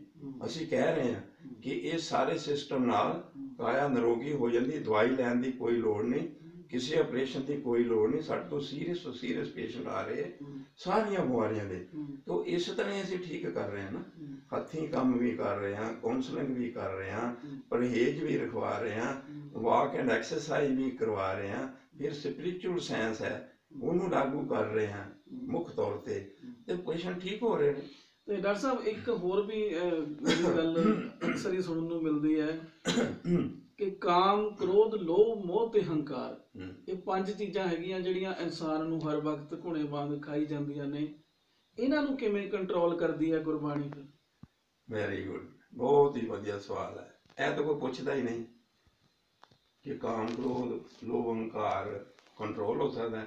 S2: ਅਸੀਂ ਕਹਿ ਰਹੇ ਹਾਂ ਕਿ ਇਹ ਸਾਰੇ ਸਿਸਟਮ ਨਾਲ ਕਾਇਆ ਨਿਰੋਗੀ ਹੋ ਜਾਂਦੀ ਦਵਾਈ ਲੈਣ ਦੀ ਕੋਈ ਲੋੜ ਨਹੀਂ ਕਿਸੇ ਆਪਰੇਸ਼ਨ ਦੀ ਕੋਈ ਲੋੜ ਨਹੀਂ ਸਾਡੇ ਤੋਂ ਸੀਰੀਅਸ ਤੋਂ ਸੀਰੀਅਸ ਪੇਸ਼ੈਂਟ ਆ ਰਹੇ ਸਾਰੀਆਂ ਬਿਮਾਰੀਆਂ ਦੇ। ਤੋਂ ਇਸ ਤਰ੍ਹਾਂ ਹੀ ਅਸੀਂ ਠੀਕ ਕਰ ਰਹੇ ਹਾਂ ਨਾ। ਹੱਥੀਂ ਕੰਮ ਵੀ ਕਰ ਰਹੇ ਹਾਂ ਕਾਉਂਸਲਿੰਗ ਵੀ ਕਰ ਰਹੇ ਹਾਂ ਪਰਹੇਜ਼ ਵੀ ਰਖਵਾ ਰਹੇ ਹਾਂ ਵਾਕ ਐਂਡ ਐਕਸਰਸਾਈਜ਼ ਵੀ ਕਰਵਾ ਰਹੇ ਹਾਂ ਫਿਰ ਸਪਿਰਚੁਅਲ ਸਾਇੰਸ ਹੈ ਉਹਨੂੰ ਲਾਗੂ ਕਰ ਰਹੇ ਹਾਂ ਮੁੱਖ ਤੌਰ ਤੇ। ਤੇ ਪੇਸ਼ੈਂਟ ਠੀਕ ਹੋ ਰਹੇ ਨੇ?
S1: ਤੇ ਡਾਕਟਰ ਸਾਹਿਬ ਇੱਕ ਹੋਰ ਵੀ ਗੱਲ [coughs] ਅਕਸਰ ਹੀ ਸੁਣਨ ਨੂੰ ਮਿਲਦੀ ਹੈ। [coughs] ਕਿ ਕਾਮ ਕ੍ਰੋਧ ਲੋਭ ਮੋਹ ਤੇ ਹੰਕਾਰ। ਇਹ ਪੰਜ ਚੀਜ਼ਾਂ ਹੈਗੀਆਂ ਜਿਹੜੀਆਂ ਇਨਸਾਨ ਨੂੰ ਹਰ ਵਕਤ ਘੁਣੇ ਵਾਂਗ ਖਾਈ ਜਾਂਦੀਆਂ ਨੇ। ਇਹਨਾਂ ਨੂੰ ਕਿਵੇਂ ਕੰਟਰੋਲ ਕਰਦੀ ਹੈ ਗੁਰਬਾਣੀ ਫਿਰ?
S2: ਵੈਰੀ ਗੁੱਡ ਬਹੁਤ ਹੀ ਵਧੀਆ ਸਵਾਲ ਹੈ। ਇਹ ਤਾਂ ਕੋਈ ਪੁੱਛਦਾ ਹੀ ਨਹੀਂ ਕਿ ਕਾਮ ਕ੍ਰੋਧ ਲੋਭ ਹੰਕਾਰ ਕੰਟਰੋਲ ਹੋ ਸਕਦਾ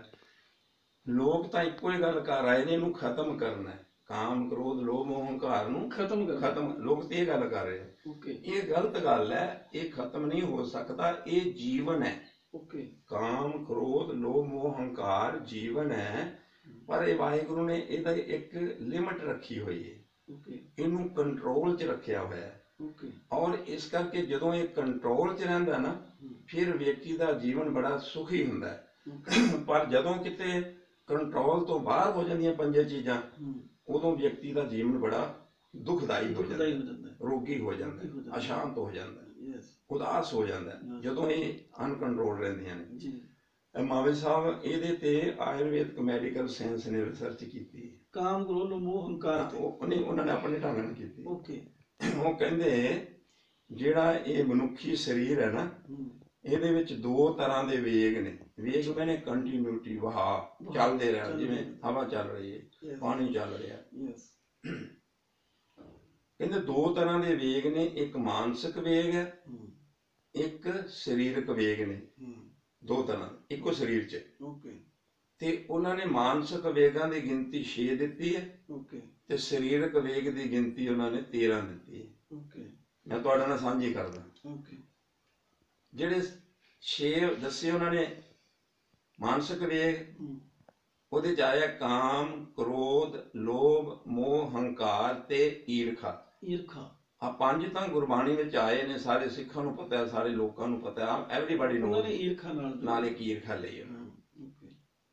S2: ਲੋਕ ਤਾਂ ਇੱਕੋ ਹੀ ਗੱਲ ਕਰ ਰਹੇ ਨੇ ਇਹਨੂੰ ਖਤਮ ਕਰਨਾ ਹੈ। ਕਾਮ ਕ੍ਰੋਧ ਲੋਭ ਮੋਹ ਹੰਕਾਰ ਨੂੰ
S1: ਖਤਮ ਕਰ
S2: ਖਤਮ। ਲੋਕ ਤੇ ਇਹ ਗੱਲ ਕਰ ਰਹੇ
S1: ਓਕੇ।
S2: ਇਹ ਗਲਤ ਗੱਲ ਹੈ ਇਹ ਖਤਮ ਨਹੀਂ ਹੋ ਸਕਦਾ ਇਹ ਜੀਵਨ ਹੈ।
S1: ਓਕੇ।
S2: ਕਾਮ ਕ੍ਰੋਧ ਲੋਭ ਮੋਹ ਹੰਕਾਰ ਜੀਵਨ ਹੈ ਪਰ ਇਹ ਵਾਹਿਗੁਰੂ ਨੇ ਇਹਦਾ ਇੱਕ ਲਿਮਟ ਰੱਖੀ ਹੋਈ ਹੈ।
S1: ਓਕੇ।
S2: ਇਹਨੂੰ ਕੰਟਰੋਲ 'ਚ ਰੱਖਿਆ ਹੋਇਆ ਹੈ।
S1: ਓਕੇ।
S2: ਔਰ ਇਸ ਕਰਕੇ ਜਦੋਂ ਇਹ ਕੰਟਰੋਲ 'ਚ ਰਹਿੰਦਾ ਨਾ ਫਿਰ ਵਿਅਕਤੀ ਦਾ ਜੀਵਨ ਬੜਾ ਸੁਖੀ ਹੁੰਦਾ ਹੈ। ਪਰ ਜਦੋਂ ਕਿਤੇ ਕੰਟਰੋਲ ਤੋਂ ਬਾਹਰ ਹੋ ਜਾਂਦੀਆਂ ਪੰਜੇ ਚੀਜ਼ਾਂ ਉਦੋਂ ਵਿਅਕਤੀ ਦਾ ਜੀਵਨ ਬੜਾ ਦੁਖਦਾਈ ਹੋ ਜਾਂਦਾ
S1: ਦੁਖਦਾਈ
S2: ਹੈ,
S1: ਹੋ ਜਾਂਦਾ ਹੈ।
S2: ਰੋਗੀ ਹੋ ਜਾਂਦਾ
S1: ਰੋਗੀ ਹੋ
S2: ਹੈ,
S1: ਜਾਂਦਾ ਹੈ।
S2: ਅਸ਼ਾਂਤ ਹੋ ਜਾਂਦਾ
S1: ਯੈਸ
S2: ਉਦਾਸ ਹੋ ਜਾਂਦਾ ਹੈ,
S1: ਹਾਂ।
S2: ਜਦੋਂ ਇਹ ਅਨਕੰਟਰੋਲ ਰਹਿੰਦੀਆਂ ਨੇ।
S1: ਜੀ।
S2: ਇਹ ਮਾਵੇ ਸਾਹਿਬ ਇਹਦੇ ਤੇ ਆਯੁਰਵੇਦਿਕ ਮੈਡੀਕਲ ਸਾਇੰਸ ਨੇ ਰਿਸਰਚ ਕੀਤੀ।
S1: ਕਾਮ ਕ੍ਰੋਧ ਮੋਹ ਹੰਕਾਰ ਤੇ।
S2: ਉਹ ਉਹਨੇ ਉਹਨਾਂ ਨੇ ਆਪਣੇ ਢੰਗ ਨਾਲ ਕੀਤੀ
S1: ਓਕੇ
S2: ਉਹ ਕਹਿੰਦੇ ਜਿਹੜਾ ਇਹ ਮਨੁੱਖੀ ਸਰੀਰ ਹੈ ਨਾ ਇਹਦੇ ਵਿੱਚ ਦੋ ਤਰ੍ਹਾਂ ਦੇ ਵੇਗ ਨੇ। ਵੇਗ ਮੈਨੇ ਕੰਟੀਨਿਊਟੀ ਵਹਾ ਚੱਲਦੇ ਰਹਿਣ ਜਿਵੇਂ ਹਵਾ ਚੱਲ ਰਹੀ ਹੈ। ਪਾਣੀ ਚੱਲ ਰਿਹਾ।
S1: ਯੈਸ
S2: ਕਹਿੰਦੇ ਦੋ ਤਰ੍ਹਾਂ ਦੇ ਵੇਗ ਨੇ ਇੱਕ ਮਾਨਸਿਕ ਵੇਗ ਹੈ ਇੱਕ ਸਰੀਰਕ ਵੇਗ ਨੇ। ਦੋ ਤਰ੍ਹਾਂ ਇੱਕੋ ਸਰੀਰ 'ਚ।
S1: ਓਕੇ
S2: ਤੇ ਉਹਨਾਂ ਨੇ ਮਾਨਸਿਕ ਵੇਗਾਂ ਦੀ ਗਿਣਤੀ 6 ਦਿੱਤੀ ਹੈ
S1: ਓਕੇ
S2: ਤੇ ਸਰੀਰਕ ਵੇਗ ਦੀ ਗਿਣਤੀ ਉਹਨਾਂ ਨੇ 13 ਦਿੱਤੀ ਹੈ।
S1: ਓਕੇ
S2: ਮੈਂ ਤੁਹਾਡੇ ਨਾਲ ਸਾਂਝੀ ਕਰਦਾ।
S1: ਓਕੇ
S2: ਜਿਹੜੇ 6 ਦੱਸੇ ਉਹਨਾਂ ਨੇ ਮਾਨਸਿਕ ਵੇਗ ਉਹਦੇ ਚ ਆਇਆ ਕਾਮ ਕ੍ਰੋਧ ਲੋਭ ਮੋਹ ਹੰਕਾਰ ਤੇ ਈਰਖਾ।
S1: ਈਰਖਾ।
S2: ਆ ਪੰਜ ਤਾਂ ਗੁਰਬਾਣੀ ਵਿੱਚ ਆਏ ਨੇ ਸਾਰੇ ਸਿੱਖਾਂ ਨੂੰ ਪਤਾ ਹੈ ਸਾਰੇ ਲੋਕਾਂ ਨੂੰ ਪਤਾ ਹੈ ਐਵਰੀਬਾਡੀ
S1: ਉਹਨਾਂ
S2: ਨੋ
S1: ਈਰਖਾ ਨਾਲ
S2: ਨਾਲੇ ਕੀ ਈਰਖਾ ਲਈ ਉਹਨਾਂ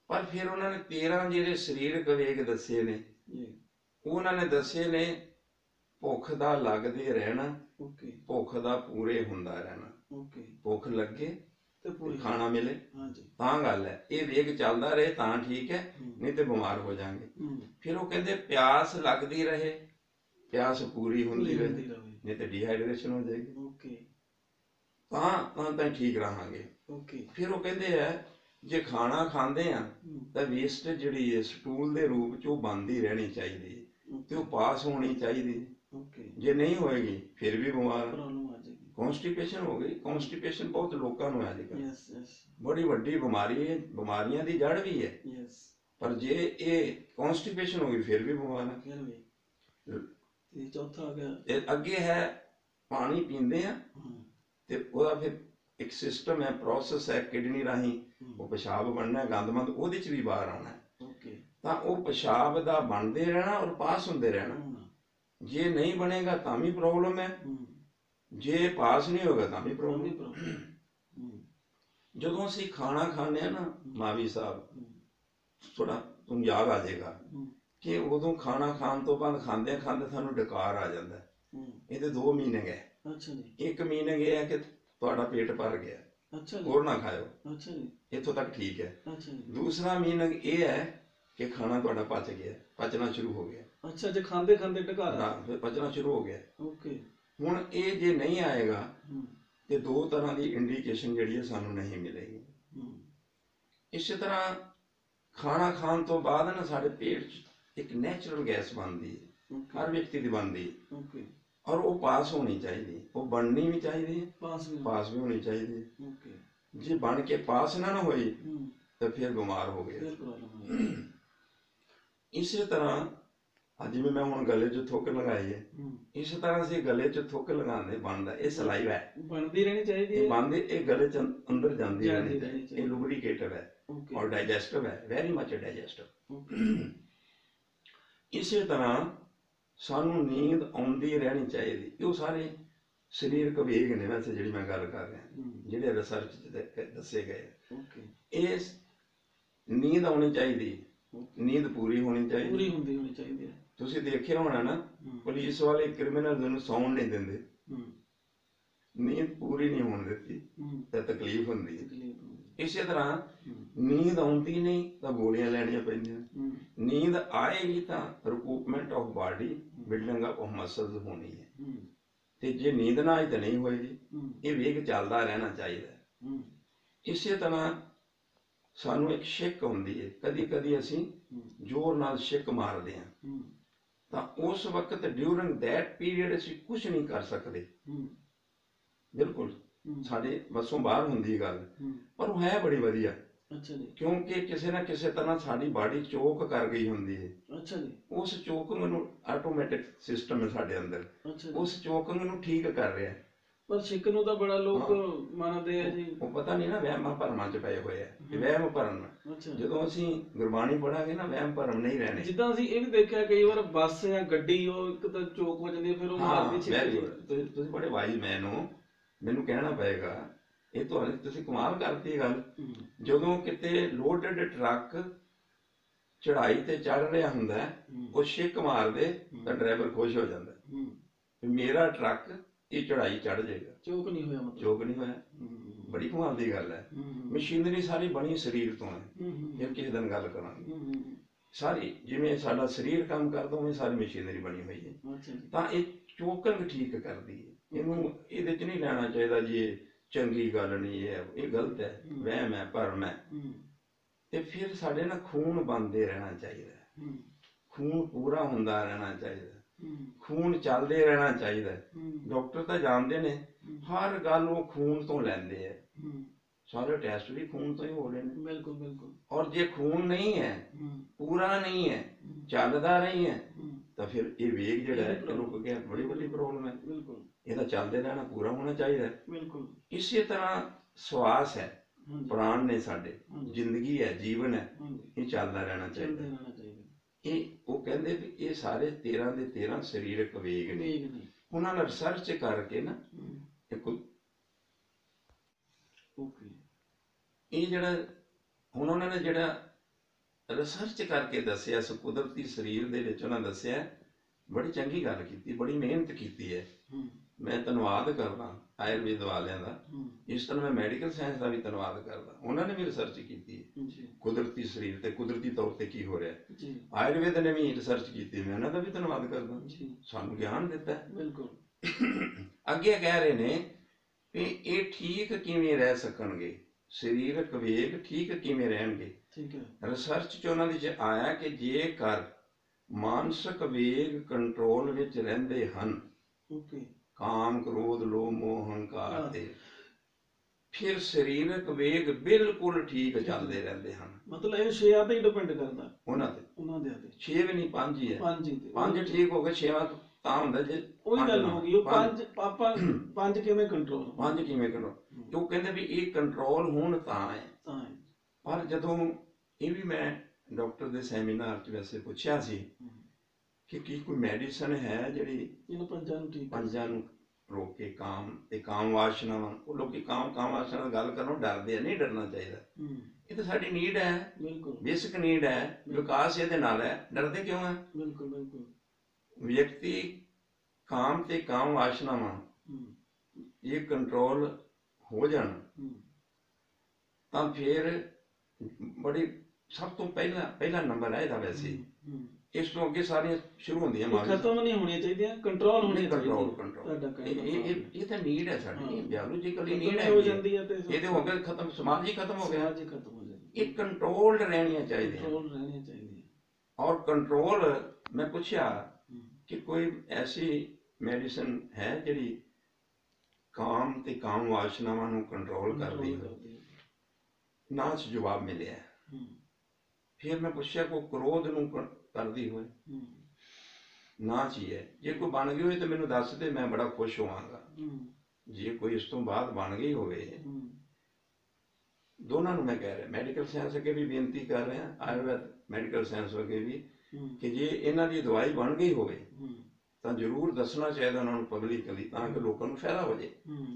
S2: ਪਰ ਫਿਰ ਉਹਨਾਂ ਨੇ 13 ਜਿਹੜੇ ਸਰੀਰਕ ਵੇਗ ਦੱਸੇ ਨੇ ਉਹਨਾਂ ਨੇ ਦੱਸੇ ਨੇ ਭੁੱਖ ਦਾ ਲੱਗਦੇ ਰਹਿਣਾ
S1: ਓਕੇ
S2: ਭੁੱਖ ਦਾ ਪੂਰੇ ਹੁੰਦਾ ਰਹਿਣਾ।
S1: ਓਕੇ
S2: ਭੁੱਖ ਲੱਗੇ
S1: ਤੇ
S2: ਖਾਣਾ ਮਿਲੇ। ਤਾਂ ਗੱਲ ਹੈ। ਇਹ ਵੇਗ ਚੱਲਦਾ ਰਹੇ ਤਾਂ ਠੀਕ ਹੈ। ਨਹੀਂ ਤੇ ਬਿਮਾਰ ਹੋ ਜਾਾਂਗੇ। ਫਿਰ ਉਹ ਕਹਿੰਦੇ ਪਿਆਸ ਲੱਗਦੀ ਰਹੇ। ਪਿਆਸ ਪੂਰੀ ਹੁੰਦੀ ਰਹੇ। ਨਹੀਂ ਤੇ ਡੀਹਾਈਡਰੇਸ਼ਨ ਹੋ ਜਾਏਗੀ।
S1: ਓਕੇ।
S2: ਤਾਂ ਤਾਂ ਤਾਂ ਠੀਕ ਰਹਾਂਗੇ।
S1: ਓਕੇ।
S2: ਫਿਰ ਉਹ ਕਹਿੰਦੇ ਆ ਜੇ ਖਾਣਾ ਖਾਂਦੇ ਆ ਤਾਂ ਵੇਸਟ ਜਿਹੜੀ ਹੈ ਸਟੂਲ ਦੇ ਰੂਪ ਚ ਉਹ ਬੰਦੀ ਰਹਿਣੀ ਚਾਹੀਦੀ ਹੈ। ਤੇ ਉਹ ਪਾਸ ਹੋਣੀ ਚਾਹੀਦੀ ਹੈ।
S1: ਓਕੇ।
S2: ਜੇ ਨਹੀਂ ਹੋਏਗੀ ਫਿਰ ਵੀ ਬਿਮਾਰ ਕਨਸਟੀਪੇਸ਼ਨ ਹੋ ਗਈ। ਕਨਸਟੀਪੇਸ਼ਨ ਬਹੁਤ ਲੋਕਾਂ ਨੂੰ ਹੈ ਕੱਲ੍ਹ
S1: ਯੈਸ ਯੈਸ
S2: ਬੜੀ ਵੱਡੀ ਬਿਮਾਰੀ ਹੈ ਬਿਮਾਰੀਆਂ ਦੀ ਜੜ ਵੀ ਹੈ।
S1: ਯੈਸ
S2: ਪਰ ਜੇ ਇਹ ਕਨਸਟੀਪੇਸ਼ਨ ਹੋ ਗਈ ਫਿਰ ਵੀ ਬਿਮਾਰ ਹੈ
S1: ਫਿਰ ਵੀ। ਤੇ ਚੌਥਾ ਆ ਗਿਆ।
S2: ਤੇ ਅੱਗੇ ਹੈ ਪਾਣੀ ਪੀਂਦੇ ਆ। ਤੇ ਉਹਦਾ ਫਿਰ ਇੱਕ ਸਿਸਟਮ ਹੈ ਪ੍ਰੋਸੈਸ ਹੈ ਕਿਡਨੀ ਰਾਹੀਂ ਉਹ ਪਿਸ਼ਾਬ ਬਣਨਾ ਗੰਦਮੰਦ ਉਹਦੇ ਚ ਵੀ ਬਾਹਰ ਆਉਣਾ। ਹੈ।
S1: ਓਕੇ
S2: ਤਾਂ ਉਹ ਪਿਸ਼ਾਬ ਦਾ ਬਣਦੇ ਰਹਿਣਾ ਔਰ ਪਾਸ ਹੁੰਦੇ ਰਹਿਣਾ। ਜੇ ਨਹੀਂ ਬਣੇਗਾ ਤਾਂ ਵੀ ਪ੍ਰੋਬਲਮ ਹੈ। ਜੇ ਪਾਸ ਨਹੀਂ ਹੋਗਾ ਤਾਂ। ਵੀ ਪ੍ਰੋਬਲਮ ਜਦੋਂ ਅਸੀਂ ਖਾਣਾ ਖਾਂਦੇ ਆ ਨਾ ਮਾਵੀ ਸਾਹਿਬ ਥੋੜਾ ਤੁਹਾਨੂੰ ਯਾਦ ਆ ਜਾਏਗਾ ਕਿ ਉਦੋਂ ਖਾਣਾ ਖਾਣ ਤੋਂ ਬਾਅਦ ਖਾਂਦੇ ਖਾਂਦੇ ਸਾਨੂੰ ਡਕਾਰ ਆ ਜਾਂਦਾ। ਇਹਦੇ ਦੋ
S1: ਅੱਛਾ ਜੀ।
S2: ਇੱਕ ਇਹ ਹੈ ਕਿ ਤੁਹਾਡਾ ਪੇਟ ਭਰ ਗਿਆ।
S1: ਅੱਛਾ ਜੀ।
S2: ਹੋਰ ਨਾ ਖਾਓ
S1: ਅੱਛਾ ਜੀ।
S2: ਇੱਥੋਂ ਤੱਕ ਠੀਕ ਹੈ।
S1: ਅੱਛਾ ਜੀ।
S2: ਦੂਸਰਾ ਮੀਨਿੰਗ ਇਹ ਹੈ ਕਿ ਖਾਣਾ ਤੁਹਾਡਾ ਪਚ ਗਿਆ ਪਚਣਾ ਸ਼ੁਰੂ ਹੋ ਗਿਆ।
S1: ਅੱਛਾ ਜੇ ਖਾਂਦੇ ਖਾਂਦੇ ਢਕਾਰਾ
S2: ਫਿਰ ਪਚਣਾ ਸ਼ੁਰੂ ਹੋ ਗਿਆ।
S1: ਓਕੇ।
S2: ਹੁਣ ਇਹ ਜੇ ਨਹੀਂ ਆਏਗਾ ਤੇ ਦੋ ਤਰ੍ਹਾਂ ਦੀ ਇੰਡੀਕੇਸ਼ਨ ਜਿਹੜੀ ਹੈ ਸਾਨੂੰ ਨਹੀਂ ਮਿਲੇਗੀ। ਇਸੇ ਤਰ੍ਹਾਂ ਖਾਣਾ ਖਾਣ ਤੋਂ ਬਾਅਦ ਨਾ ਸਾਡੇ ਪੇਟ 'ਚ ਇੱਕ ਨੈਚੁਰਲ ਗੈਸ ਬਣਦੀ ਹੈ। ਹਰ ਵਿਅਕਤੀ ਦੀ ਬਣਦੀ ਹੈ।
S1: ਓਕੇ
S2: ਔਰ ਉਹ ਪਾਸ ਹੋਣੀ ਚਾਹੀਦੀ ਉਹ ਬਣਨੀ ਵੀ ਚਾਹੀਦੀ ਹੈ।
S1: ਪਾਸ ਵੀ
S2: ਪਾਸ ਵੀ ਹੋਣੀ ਚਾਹੀਦੀ ਹੈ।
S1: ਓਕੇ
S2: ਜੇ ਬਣ ਕੇ ਪਾਸ ਨਾ ਨਾ ਹੋਈ ਤਾਂ ਫਿਰ ਬਿਮਾਰ ਹੋ ਗਏ। ਇਸੇ ਤਰ੍ਹਾਂ ਅੱਜ ਜਿਵੇਂ ਮੈਂ ਹੁਣ ਗਲੇ 'ਚ ਥੁੱਕ ਲਗਾਈ ਹੈ। ਇਸੇ ਤਰ੍ਹਾਂ ਅਸੀਂ ਗਲੇ 'ਚ ਥੁੱਕ ਲਗਾਉਂਦੇ ਬਣਦਾ ਇਹ ਸਲਾਈਵਾ ਹੈ।
S1: ਬਣਦੀ ਰਹਿਣੀ ਚਾਹੀਦੀ ਹੈ।
S2: ਬੰਦੇ ਇਹ ਗਲੇ 'ਚ ਅੰਦਰ ਜਾਂਦੀ ਰਹਿਣੀ ਚਾਹੀਦੀ। ਇਹ ਲੁਬਰੀਕੇਟਰ ਹੈ ਔਰ ਡਾਈਜੈਸਟਿਵ ਹੈ। ਵੈਰੀ ਮੱਚ ਡਾਈਜੈਸਟਿਵ ਇਸੇ ਤਰ੍ਹਾਂ ਸਾਨੂੰ ਨੀਂਦ ਆਉਂਦੀ ਰਹਿਣੀ ਚਾਹੀਦੀ। ਇਹ ਸਾਰੇ ਸਰੀਰਕ ਵੇਗ ਨੇ ਵੈਸੇ ਜਿਹੜੀ ਮੈਂ ਗੱਲ ਕਰ ਰਿਹਾ। ਜਿਹੜੇ ਰਿਸਰਚ 'ਚ ਦੱਸੇ ਗਏ
S1: ਓਕੇ
S2: ਇਹ ਨੀਂਦ ਆਉਣੀ ਚਾਹੀਦੀ। ਨੀਂਦ ਪੂਰੀ ਹੋਣੀ ਚਾਹੀਦੀ।
S1: ਪੂਰੀ ਹੁੰਦੀ ਹੋਣੀ ਚਾਹੀਦੀ ਹੈ।
S2: ਤੁਸੀਂ ਦੇਖਿਆ ਹੋਣਾ ਨਾ ਪੁਲਿਸ ਵਾਲੇ ਕ੍ਰਿਮੀਨਲ ਨੂੰ ਸੌਣ ਨਹੀਂ ਦਿੰਦੇ। ਨੀਂਦ ਪੂਰੀ ਨਹੀਂ ਹੋਣ ਦਿੱਤੀ ਤੇ ਤਕਲੀਫ ਹੁੰਦੀ ਹੈ। ਇਸੇ ਤਰ੍ਹਾਂ ਨੀਂਦ ਆਉਂਦੀ ਨਹੀਂ ਤਾਂ ਗੋਲੀਆਂ ਲੈਣੀਆਂ ਪੈਂਦੀਆਂ। ਨੀਂਦ ਆਏਗੀ ਤਾਂ recoupment of body building up of muscles ਹੋਣੀ ਹੈ। ਤੇ ਜੇ ਨੀਂਦ ਨਾ ਆਈ ਤਾਂ ਨਹੀਂ ਹੋਏਗੀ। ਇਹ ਵੇਗ ਚੱਲਦਾ ਰਹਿਣਾ ਚਾਹੀਦਾ। ਇਸੇ ਤਰ੍ਹਾਂ ਸਾਨੂੰ ਇੱਕ ਛਿੱਕ ਹੁੰਦੀ ਹੈ। ਕਦੀ ਕਦੀ ਅਸੀਂ ਜ਼ੋਰ ਨਾਲ ਛਿੱਕ ਮਾਰਦੇ ਹੂੰ। ਤਾਂ ਉਸ ਵਕਤ ਡਿਊਰਿੰਗ that ਪੀਰੀਅਡ ਅਸੀਂ ਕੁਝ ਨਹੀਂ ਕਰ ਸਕਦੇ। ਬਿਲਕੁਲ। ਸਾਡੇ ਵੱਸੋਂ ਬਾਹਰ ਹੁੰਦੀ ਹੈ ਗੱਲ। ਪਰ ਉਹ ਹੈ ਬੜੀ ਵਧੀਆ।
S1: ਅੱਛਾ ਜੀ।
S2: ਕਿਉਂਕਿ ਕਿਸੇ ਨਾ ਕਿਸੇ ਤਰ੍ਹਾਂ ਸਾਡੀ ਬਾਡੀ ਚੋਕ ਕਰ ਗਈ ਹੁੰਦੀ ਹੈ।
S1: ਅੱਛਾ ਜੀ।
S2: ਉਸ ਚੋਕਿੰਗ ਨੂੰ ਆਟੋਮੈਟਿਕ ਸਿਸਟਮ ਹੈ ਸਾਡੇ ਅੰਦਰ। ਉਸ ਚੋਕਿੰਗ ਨੂੰ ਠੀਕ ਕਰ ਰਿਹਾ। ਹੈ।
S1: ਪਰ ਛਿੱਕ ਨੂੰ ਤਾਂ ਬੜਾ ਲੋਕ ਮੰਨਦੇ ਆ ਜੀ।
S2: ਉਹ ਪਤਾ ਨਹੀਂ ਨਾ ਵਹਿਮਾਂ ਭਰਮਾਂ ਚ ਪਏ ਹੋਏ ਆ। ਇਹ ਵਹਿਮ ਭਰਮ।
S1: ਅੱਛਾ।
S2: ਜਦੋਂ ਅਸੀਂ ਗੁਰਬਾਣੀ ਪੜਾਂਗੇ ਨਾ ਵਹਿਮ ਭਰਮ ਨਹੀਂ ਰਹਿਣੇ।
S1: ਜਿੱਦਾਂ ਅਸੀਂ ਇਹ ਵੀ ਦੇਖਿਆ ਕਈ ਵਾਰ ਬੱਸ ਜਾਂ ਗੱਡੀ ਉਹ ਇੱਕ ਤਾਂ ਚੋਕ ਹੋ ਜਾਂਦੀ ਫਿਰ ਉਹ ਮਾਰਦੀ।
S2: ਗੁੱਡ ਤੁਸੀਂ ਬੜੇ ਵਾਈਜ਼ ਮੈਨ ਹੋ। ਮੈਨੂੰ ਕਹਿਣਾ ਪਏਗਾ ਇਹ ਤੁਹਾਨੂੰ ਤੁਸੀਂ ਕਮਾਲ ਕਰਤੀ ਗੱਲ। ਜਦੋਂ ਕਿਤੇ ਲੋਡਡ ਟਰੱਕ ਚੜਾਈ ਤੇ ਚੜ ਰਿਹਾ ਹੁੰਦਾ ਉਹ ਛਿੱਕ ਮਾਰਦੇ ਤਾਂ ਡਰਾਈਵਰ ਖੁਸ਼ ਹੋ ਜਾਂਦਾ। ਮੇਰਾ ਟਰੱਕ ਇਹ ਚੜਾਈ ਚੜ ਜਾਏਗਾ।
S1: ਚੋਕ ਨਹੀਂ ਹੋਇਆ ਮਤਲਬ?
S2: ਜੋਗ ਨਹੀਂ ਹੋਇਆ।
S1: ਹੂੰ
S2: ਬੜੀ ਕਮਾਲ ਦੀ ਗੱਲ ਹੈ।
S1: ਹੂੰ
S2: ਮਸ਼ੀਨਰੀ ਸਾਰੀ ਬਣੀ ਸਰੀਰ ਤੋਂ ਹੈ।
S1: ਹੂੰ ਹੂੰ
S2: ਫਿਰ ਕਿਸੇ ਦਿਨ ਗੱਲ ਕਰਾਂਗੇ।
S1: ਹੂੰ ਹੂੰ
S2: ਸਾਰੀ ਜਿਵੇਂ ਸਾਡਾ ਸਰੀਰ ਕੰਮ ਕਰਦਾ ਉਵੇਂ ਸਾਰੀ ਮਸ਼ੀਨਰੀ ਬਣੀ ਹੋਈ ਹੈ। ਤਾਂ ਇਹ ਚੋਕਰ ਠੀਕ ਕਰਦੀ ਹੈ। ਇਹਨੂੰ ਇਹਦੇ ਚ ਨਹੀਂ ਲੈਣਾ ਚਾਹੀਦਾ ਜੀ ਇਹ ਚੰਗੀ ਗੱਲ ਨਹੀਂ ਇਹ ਇਹ ਗਲਤ ਹੈ।
S1: ਹਮ।
S2: ਵਹਿਮ ਹੈ ਭਰਮ ਹੈ।
S1: ਹੂੰ।
S2: ਤੇ ਫਿਰ ਸਾਡੇ ਨਾਲ ਖੂਨ ਬੰਦੇ ਰਹਿਣਾ ਚਾਹੀਦਾ ਹੈ।
S1: ਹੂੰ।
S2: ਖੂਨ ਪੂਰਾ ਹੁੰਦਾ ਰਹਿਣਾ ਚਾਹੀਦਾ ਹੈ।
S1: ਹੂੰ।
S2: ਖੂਨ ਚੱਲਦੇ ਰਹਿਣਾ ਚਾਹੀਦਾ ਡਾਕਟਰ ਤਾਂ ਜਾਣਦੇ ਨੇ। ਹਰ ਗੱਲ ਉਹ ਖੂਨ ਤੋਂ ਲੈਂਦੇ ਆ। ਸਾਰੇ ਟੈਸਟ ਵੀ ਖੂਨ ਤੋਂ ਹੀ ਹੋ ਰਹੇ ਨੇ।
S1: ਬਿਲਕੁਲ ਬਿਲਕੁਲ।
S2: ਔਰ ਜੇ ਖੂਨ ਨਹੀਂ ਹੈ ਪੂਰਾ ਨਹੀਂ ਹੈ ਚੱਲਦਾ ਨਹੀਂ ਹੈ ਤਾਂ ਫਿਰ ਇਹ ਵੇਗ ਜਿਹੜਾ ਹੈ ਰੁਕ ਗਿਆ ਬੜੀ ਵੱਡੀ ਪ੍ਰੋਬਲਮ ਹੈ।
S1: ਬਿਲਕੁਲ।
S2: ਇਹਦਾ ਚੱਲਦੇ ਰਹਿਣਾ ਪੂਰਾ ਹੋਣਾ ਚਾਹੀਦਾ।
S1: ਬਿਲਕੁਲ।
S2: ਇਸੇ ਤਰ੍ਹਾਂ ਸਵਾਸ ਹੈ ਪ੍ਰਾਣ ਨੇ ਸਾਡੇ। ਜ਼ਿੰਦਗੀ ਹੈ ਜੀਵਨ ਹੈ ਇਹ ਚੱਲਦਾ ਰਹਿਣਾ ਚਾਹੀਦਾ ਇਹ ਉਹ ਕਹਿੰਦੇ ਵੀ ਇਹ ਸਾਰੇ 13 ਦੇ 13 ਸਰੀਰਕ ਵੇਗ ਨੇ। ਉਹਨਾਂ ਨੇ ਰਿਸਰਚ ਕਰਕੇ ਨਾ ਇੱਕ
S1: ਓਕੇ
S2: ਇਹ ਜਿਹੜਾ ਹੁਣ ਉਹਨਾਂ ਨੇ ਜਿਹੜਾ ਰਿਸਰਚ ਕਰਕੇ ਦੱਸਿਆ ਸੋ ਕੁਦਰਤੀ ਸਰੀਰ ਦੇ ਵਿੱਚ ਉਹਨਾਂ ਦੱਸਿਆ ਬੜੀ ਚੰਗੀ ਗੱਲ ਕੀਤੀ ਬੜੀ ਮਿਹਨਤ ਕੀਤੀ ਹੈ।
S1: ਹੂੰ।
S2: ਮੈਂ ਧੰਨਵਾਦ ਕਰਦਾ ਆਯੁਰਵੇਦ ਵਾਲਿਆਂ ਦਾ। ਇਸ ਤਰ੍ਹਾਂ ਮੈਂ ਮੈਡੀਕਲ ਸਾਇੰਸ ਦਾ ਵੀ ਧੰਨਵਾਦ ਕਰਦਾ। ਉਹਨਾਂ ਨੇ ਵੀ ਰਿਸਰਚ ਕੀਤੀ ਹੈ।
S1: ਜੀ।
S2: ਕੁਦਰਤੀ ਸਰੀਰ ਤੇ ਕੁਦਰਤੀ ਤੌਰ ਤੇ ਕੀ ਹੋ ਰਿਹਾ ਹੈ।
S1: ਜੀ।
S2: ਆਯੁਰਵੇਦ ਨੇ ਵੀ ਰਿਸਰਚ ਕੀਤੀ ਮੈਂ ਉਹਨਾਂ ਦਾ ਵੀ ਧੰਨਵਾਦ ਕਰਦਾ।
S1: ਜੀ।
S2: ਸਾਨੂੰ ਗਿਆਨ ਦਿੱਤਾ ਹੈ।
S1: ਬਿਲਕੁਲ।
S2: ਅੱਗੇ ਕਹਿ ਰਹੇ ਨੇ ਕਿ ਇਹ ਠੀਕ ਕਿਵੇਂ ਰਹਿ ਸਕਣਗੇ? ਸਰੀਰਕ ਵੇਗ ਠੀਕ ਕਿਵੇਂ ਰਹਿਣਗੇ?
S1: ਠੀਕ ਹੈ।
S2: ਰਿਸਰਚ ਚ ਉਹਨਾਂ ਦੀ ਚ ਆਇਆ ਕਿ ਜੇਕਰ ਮਾਨਸਿਕ ਵੇਗ ਕੰਟਰੋਲ ਵਿੱਚ ਰਹਿੰਦੇ ਹਨ
S1: ਓਕੇ।
S2: ਕਾਮ ਕ੍ਰੋਧ ਲੋਭ ਮੋਹ ਹੰਕਾਰ। ਤੇ। ਫਿਰ ਸਰੀਰਕ ਵੇਗ ਬਿਲਕੁਲ ਠੀਕ ਚੱਲਦੇ ਰਹਿੰਦੇ ਹਨ।
S1: ਮਤਲਬ ਇਹ ਛੇਆਂ ਤੇ ਹੀ ਡਿਪੈਂਡ ਕਰਦਾ।
S2: ਉਹਨਾਂ ਤੇ।
S1: ਉਹਨਾਂ ਦੇ ਤੇ
S2: 6 ਵੀ ਨਹੀਂ 5 ਹੀ ਹੈ।
S1: ਪੰਜ ਹੀ ਤੇ।
S2: ਪੰਜ ਠੀਕ ਹੋ ਗਏ ਛੇਵਾਂ ਤਾਂ ਹੁੰਦਾ ਜੇ।
S1: ਉਹੀ
S2: ਪੰਜ
S1: ਗੱਲ ਹੋ ਗਈ ਉਹ
S2: ਪੰਜ-
S1: ਪੰਜ ਆਪਾਂ ਪੰਜ ਕਿਵੇਂ ਕੰਟਰੋਲ
S2: ਪੰਜ ਕਿਵੇਂ ਕਰੋ ਉਹ ਕਹਿੰਦੇ ਵੀ ਇਹ ਕੰਟਰੋਲ ਹੋਣ ਤਾਂ ਹੈ।
S1: ਤਾਂ।
S2: ਪਰ ਜਦੋਂ ਇਹ ਵੀ ਮੈਂ ਡਾਕਟਰ ਦੇ ਸੈਮੀਨਾਰ 'ਚ ਵੈਸੇ ਪੁੱਛਿਆ ਸੀ। ਕਿ ਕੀ ਕੋਈ ਮੈਡੀਸਨ ਹੈ ਜਿਹੜੀ
S1: ਇਹਨੂੰ ਪੰਜਾਂ ਨੂੰ ਠੀਕ
S2: ਪੰਜਾਂ ਨੂੰ ਰੋਕ ਕੇ ਕਾਮ ਤੇ ਕਾਮ ਵਾਸ਼ਨਾਵਾਂ ਉਹ ਲੋਕੀ ਕਾਮ ਕਾਮ ਵਾਸ਼ਨਾ ਨਾਲ ਗੱਲ ਕਰਨੋਂ ਡਰਦੇ ਆ ਨਹੀਂ ਡਰਨਾ ਚਾਹੀਦਾ। ਇਹ ਤਾਂ ਸਾਡੀ ਨੀਡ ਹੈ।
S1: ਬਿਲਕੁਲ।
S2: ਬੇਸਿਕ ਨੀਡ ਹੈ। ਵਿਕਾਸ ਇਹਦੇ ਨਾਲ ਹੈ। ਡਰਦੇ ਕਿਉਂ ਹੈ
S1: ਬਿਲਕੁਲ ਬਿਲਕੁਲ।
S2: ਵਿਅਕਤੀ ਕਾਮ ਤੇ ਕਾਮ ਵਾਸ਼ਨਾਵਾਂ ਇਹ ਕੰਟਰੋਲ ਹੋ ਜਾਣ ਤਾਂ ਫਿਰ ਬੜੀ ਸਭ ਤੋਂ ਪਹਿਲਾ ਪਹਿਲਾ ਨੰਬਰ ਹੈ ਇਹਦਾ ਵੈਸੇ। ਇਸ ਤੋਂ ਅੱਗੇ ਸਾਰੀਆਂ ਸ਼ੁਰੂ ਹੁੰਦੀਆਂ
S1: ਇਹ ਖਤਮ ਨਹੀਂ ਹੋਣੀਆਂ ਚਾਹੀਦੀਆਂ ਕੰਟਰੋਲ ਹੋਣੀ ਚਾਹੀਦੀ।
S2: ਕੰਟਰੋਲ
S1: ਤੁਹਾਡਾ
S2: ਇਹ ਇਹ ਤਾਂ ਨੀਡ ਹੈ ਸਾਡੀ।
S1: ਖਤਮ
S2: ਨੀਡ ਹੈ
S1: ਹੋ ਜਾਂਦੀ ਹੈ ਤੇ
S2: ਇਹਦੇ ਹੋ ਗਿਆ ਖਤਮ ਸਮਾਜ ਹੀ ਖਤਮ ਹੋ ਗਿਆ।
S1: ਸਮਾਜ ਹੀ ਖਤਮ ਹੋ ਜਾਂਦੀ
S2: ਇਹ ਕੰਟਰੋਲਡ ਰਹਿਣੀਆਂ ਚਾਹੀਦੀਆਂ।
S1: ਕੰਟਰੋਲ ਰਹਿਣੀ ਚਾਹੀਦੀ ਹੈ
S2: ਔਰ ਕੰਟਰੋਲ ਮੈਂ ਪੁੱਛਿਆ ਕਿ ਕੋਈ ਐਸੀ ਮੈਡੀਸਨ ਹੈ ਜਿਹੜੀ ਕਾਮ ਤੇ ਕਾਮ ਵਾਸ਼ਨਾਵਾਂ ਨੂੰ ਕੰਟਰੋਲ ਕਰਦੀ
S1: Control
S2: ਹੈ
S1: ਕਰਦੀ ਹੈ।
S2: ਨਾ ਚ ਜਵਾਬ ਮਿਲਿਆ। ਫਿਰ ਮੈਂ ਪੁੱਛਿਆ ਕੋਈ ਕ੍ਰੋਧ ਨੂੰ ਕ- ਕਰਦੀ ਹੋਏ। ਨਾ ਚ ਹੀ ਹੈ ਜੇ ਕੋਈ ਬਣ ਗਈ ਹੋਏ ਤਾਂ ਮੈਨੂੰ ਦੱਸ ਦੇ ਮੈਂ ਬੜਾ ਖੁਸ਼ ਹੋਵਾਂਗਾ। ਜੇ ਕੋਈ ਇਸ ਤੋਂ ਬਾਅਦ ਬਣ ਗਈ ਹੋਵੇ। ਦੋਨਾਂ ਨੂੰ ਮੈਂ ਕਹਿ ਰਿਹਾ। ਮੈਡੀਕਲ ਸਾਇੰਸ ਅੱਗੇ ਵੀ ਬੇਨਤੀ ਕਰ ਰਿਹਾ। ਆਯੁਰਵੈਦ ਮੈਡੀਕਲ ਸਾਇੰਸ ਅੱਗੇ ਵੀ ਕਿ ਜੇ ਇਹਨਾਂ ਦੀ ਦਵਾਈ ਬਣ ਗਈ ਹੋਵੇ ਤਾਂ ਜ਼ਰੂਰ ਦੱਸਣਾ ਚਾਹੀਦਾ ਉਹਨਾਂ ਨੂੰ ਪਬਲਿਕਲੀ ਤਾਂ ਕਿ ਲੋਕਾਂ ਨੂੰ ਫਾਇਦਾ ਹੋ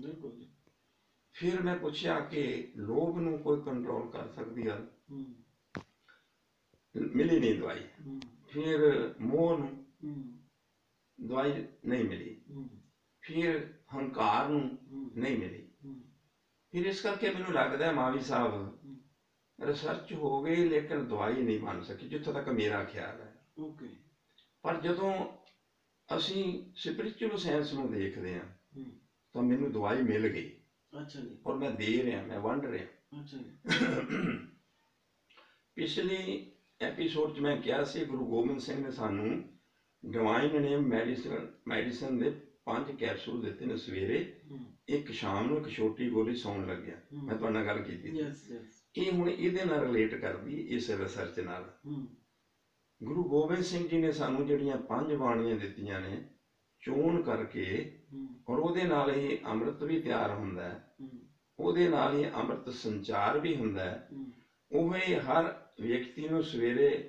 S1: ਬਿਲਕੁਲ ਜੀ।
S2: ਫਿਰ ਮੈਂ ਪੁੱਛਿਆ ਕਿ ਲੋਭ ਨੂੰ ਕੋਈ ਕੰਟਰੋਲ ਕਰ ਸਕਦੀ ਹੈ। ਮਿਲੀ ਨਹੀਂ ਦਵਾਈ। ਫਿਰ ਮੋਹ ਨੂੰ ਦਵਾਈ ਨਹੀਂ ਮਿਲੀ। ਫਿਰ ਹੰਕਾਰ ਨੂੰ ਨਹੀਂ ਮਿਲੀ। ਫਿਰ ਇਸ ਕਰਕੇ ਮੈਨੂੰ ਲੱਗਦਾ ਹੈ ਮਾਵੀ ਸਾਹਿਬ ਰਿਸਰਚ ਹੋ ਗਈ ਲੇਕਿਨ ਦਵਾਈ ਨਹੀਂ ਬਣ ਸਕੀ ਜਿੱਥੋਂ ਤੱਕ ਮੇਰਾ ਖਿਆਲ ਹੈ।
S1: ਓਕੇ
S2: ਪਰ ਜਦੋਂ ਅਸੀਂ ਸਪਿਰਚੁਅਲ ਸਾਇੰਸ ਨੂੰ ਦੇਖਦੇ ਹਾਂ
S1: ਹੂੰ
S2: ਤਾਂ ਮੈਨੂੰ ਦਵਾਈ ਮਿਲ ਗਈ।
S1: ਅੱਛਾ ਜੀ।
S2: ਔਰ ਮੈਂ ਦੇ ਰਿਹਾ ਮੈਂ ਵੰਡ ਰਿਹਾ।
S1: ਅੱਛਾ ਜੀ।
S2: ਪਿਛਲੇ ਐਪੀਸੋਡ 'ਚ ਮੈਂ ਕਿਹਾ ਸੀ ਗੁਰੂ ਗੋਬਿੰਦ ਸਿੰਘ ਨੇ ਸਾਨੂੰ ਡਿਵਾਈਨ ਨੇਮ ਮੈਡੀਸਨ ਮੈਡੀਸਨ ਦੇ ਪੰਜ ਕੈਪਸੂਲ ਦਿੱਤੇ ਨੇ ਸਵੇਰੇ। ਇੱਕ ਸ਼ਾਮ ਨੂੰ ਇੱਕ ਛੋਟੀ ਗੋਲੀ ਸੌਣ ਲੱਗਿਆ। ਮੈਂ ਤੁਹਾਡੇ ਨਾਲ ਗੱਲ ਕੀਤੀ ਸੀ।
S1: ਯੈਸ ਯੈਸ
S2: ਇਹ ਹੁਣ ਇਹਦੇ ਨਾਲ ਰਿਲੇਟ ਕਰਦੀ ਇਸ ਰਿਸਰਚ ਨਾਲ। ਗੁਰੂ ਗੋਬਿੰਦ ਸਿੰਘ ਜੀ ਨੇ ਸਾਨੂੰ ਜਿਹੜੀਆਂ ਪੰਜ ਬਾਣੀਆਂ ਦਿੱਤੀਆਂ ਨੇ ਚੋਣ ਕਰਕੇ ਔਰ ਉਹਦੇ ਨਾਲ ਹੀ ਅੰਮ੍ਰਿਤ ਵੀ ਤਿਆਰ ਹੁੰਦਾ ਹੈ। ਉਹਦੇ ਨਾਲ ਹੀ ਅੰਮ੍ਰਿਤ ਸੰਚਾਰ ਵੀ ਹੁੰਦਾ ਹੈ।
S1: ਹੂੰ।
S2: ਉਵੇਂ ਹਰ ਵਿਅਕਤੀ ਨੂੰ ਸਵੇਰੇ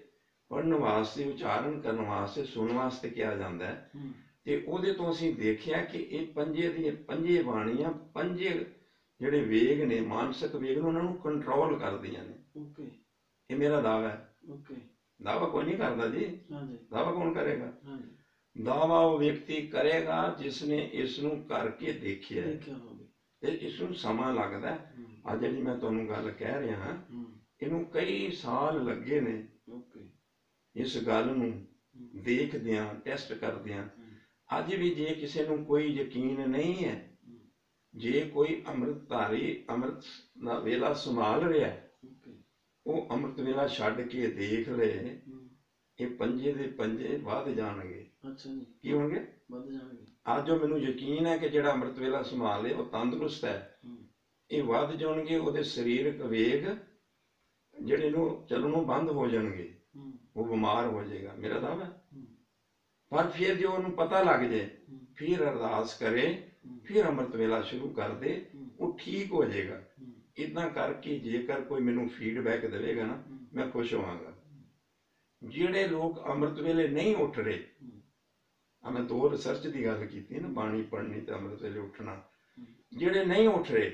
S2: ਪੜਨ ਵਾਸਤੇ ਉਚਾਰਨ ਕਰਨ ਵਾਸਤੇ ਸੁਣਨ ਵਾਸਤੇ ਕਿਹਾ ਜਾਂਦਾ ਹੈ। ਤੇ ਉਹਦੇ ਤੋਂ ਅਸੀਂ ਦੇਖਿਆ ਕਿ ਇਹ ਪੰਜੇ ਦੀਆਂ ਪੰਜੇ ਬਾਣੀਆਂ ਪੰਜੇ ਜਿਹੜੇ ਵੇਗ ਨੇ ਮਾਨਸਿਕ ਵੇਗ ਨੂੰ ਉਹਨਾਂ ਨੂੰ ਕੰਟਰੋਲ ਕਰਦੀਆਂ ਨੇ।
S1: ਓਕੇ।
S2: ਇਹ ਮੇਰਾ ਦਾਅਵਾ ਹੈ।
S1: ਓਕੇ।
S2: ਦਾਅਵਾ ਕੋਈ ਨਹੀਂ ਕਰਦਾ ਜੀ।
S1: ਹਾਂਜੀ।
S2: ਦਾਅਵਾ ਕੌਣ ਕਰੇਗਾ?
S1: ਹਾਂਜੀ।
S2: ਦਾਅਵਾ ਉਹ ਵਿਅਕਤੀ ਕਰੇਗਾ ਜਿਸ ਨੇ ਇਸ ਨੂੰ ਕਰਕੇ ਦੇਖਿਆ ਹੈ।
S1: ਦੇਖਿਆ ਹੋਵੇ।
S2: ਤੇ ਇਸ ਨੂੰ ਸਮਾਂ ਲੱਗਦਾ ਅੱਜ ਜਿਹੜੀ ਮੈਂ ਤੁਹਾਨੂੰ ਗੱਲ ਕਹਿ ਰਿਹਾ ਹੂੰ। ਇਹਨੂੰ ਕਈ ਸਾਲ ਲੱਗੇ ਨੇ।
S1: ਓਕੇ।
S2: ਇਸ ਗੱਲ ਨੂੰ ਦੇਖਦਿਆਂ ਟੈਸਟ ਕਰਦਿਆਂ ਅੱਜ ਵੀ ਜੇ ਕਿਸੇ ਨੂੰ ਕੋਈ ਯਕੀਨ ਨਹੀਂ ਹੈ ਜੇ ਕੋਈ ਅੰਮ੍ਰਿਤਧਾਰੀ ਅੰਮ੍ਰਿਤ ਦਾ ਵੇਲਾ ਸੰਭਾਲ ਰਿਹਾ ਉਹ ਅੰਮ੍ਰਿਤ ਵੇਲਾ ਛੱਡ ਕੇ ਦੇਖ ਲਏ ਇਹ ਪੰਜੇ ਦੇ ਪੰਜੇ ਵੱਧ ਜਾਣਗੇ।
S1: ਅੱਛਾ ਜੀ।
S2: ਕੀ ਹੋਣਗੇ?
S1: ਵੱਧ ਜਾਣਗੇ।
S2: ਅੱਜ ਜੋ ਮੈਨੂੰ ਯਕੀਨ ਹੈ ਕਿ ਜਿਹੜਾ ਅੰਮ੍ਰਿਤ ਵੇਲਾ ਸੰਭਾਲ ਲੇ ਉਹ ਤੰਦਰੁਸਤ ਹੈ।
S1: ਹੂੰ।
S2: ਇਹ ਵੱਧ ਜਾਣਗੇ ਉਹਦੇ ਸਰੀਰਕ ਵੇਗ ਜਿਹੜੇ ਨੂੰ ਚੱਲਣੋਂ ਬੰਦ ਹੋ ਜਾਣਗੇ ਉਹ ਬਿਮਾਰ ਹੋ ਜਾਏਗਾ। ਮੇਰਾ। ਹੂੰ। ਪਰ ਫਿਰ ਜੇ ਉਹਨੂੰ ਪਤਾ ਲੱਗ ਜਾਏ ਫਿਰ ਅਰਦਾਸ ਕਰੇ ਫਿਰ ਅੰਮ੍ਰਿਤ ਵੇਲਾ ਸ਼ੁਰੂ ਕਰ ਦੇ ਉਹ ਠੀਕ ਹੋ ਜਾਏਗਾ। ਇਦਾਂ ਕਰਕੇ ਜੇਕਰ ਕੋਈ ਮੈਨੂੰ ਫੀਡਬੈਕ ਦੇਵੇਗਾ ਨਾ ਮੈਂ ਖੁਸ਼ ਹੋਵਾਂਗਾ। ਜਿਹੜੇ ਲੋਕ ਅੰਮ੍ਰਿਤ ਵੇਲੇ ਨਹੀਂ ਉੱਠ ਰਹੇ ਆ ਮੈਂ ਦੋ ਰਿਸਰਚ ਦੀ ਗੱਲ ਕੀਤੀ ਨਾ ਬਾਣੀ ਪੜ੍ਹਨੀ ਤੇ ਅੰਮ੍ਰਿਤ ਵੇਲੇ ਉੱਠਣਾ। ਜਿਹੜੇ ਨਹੀਂ ਉੱਠ ਰਹੇ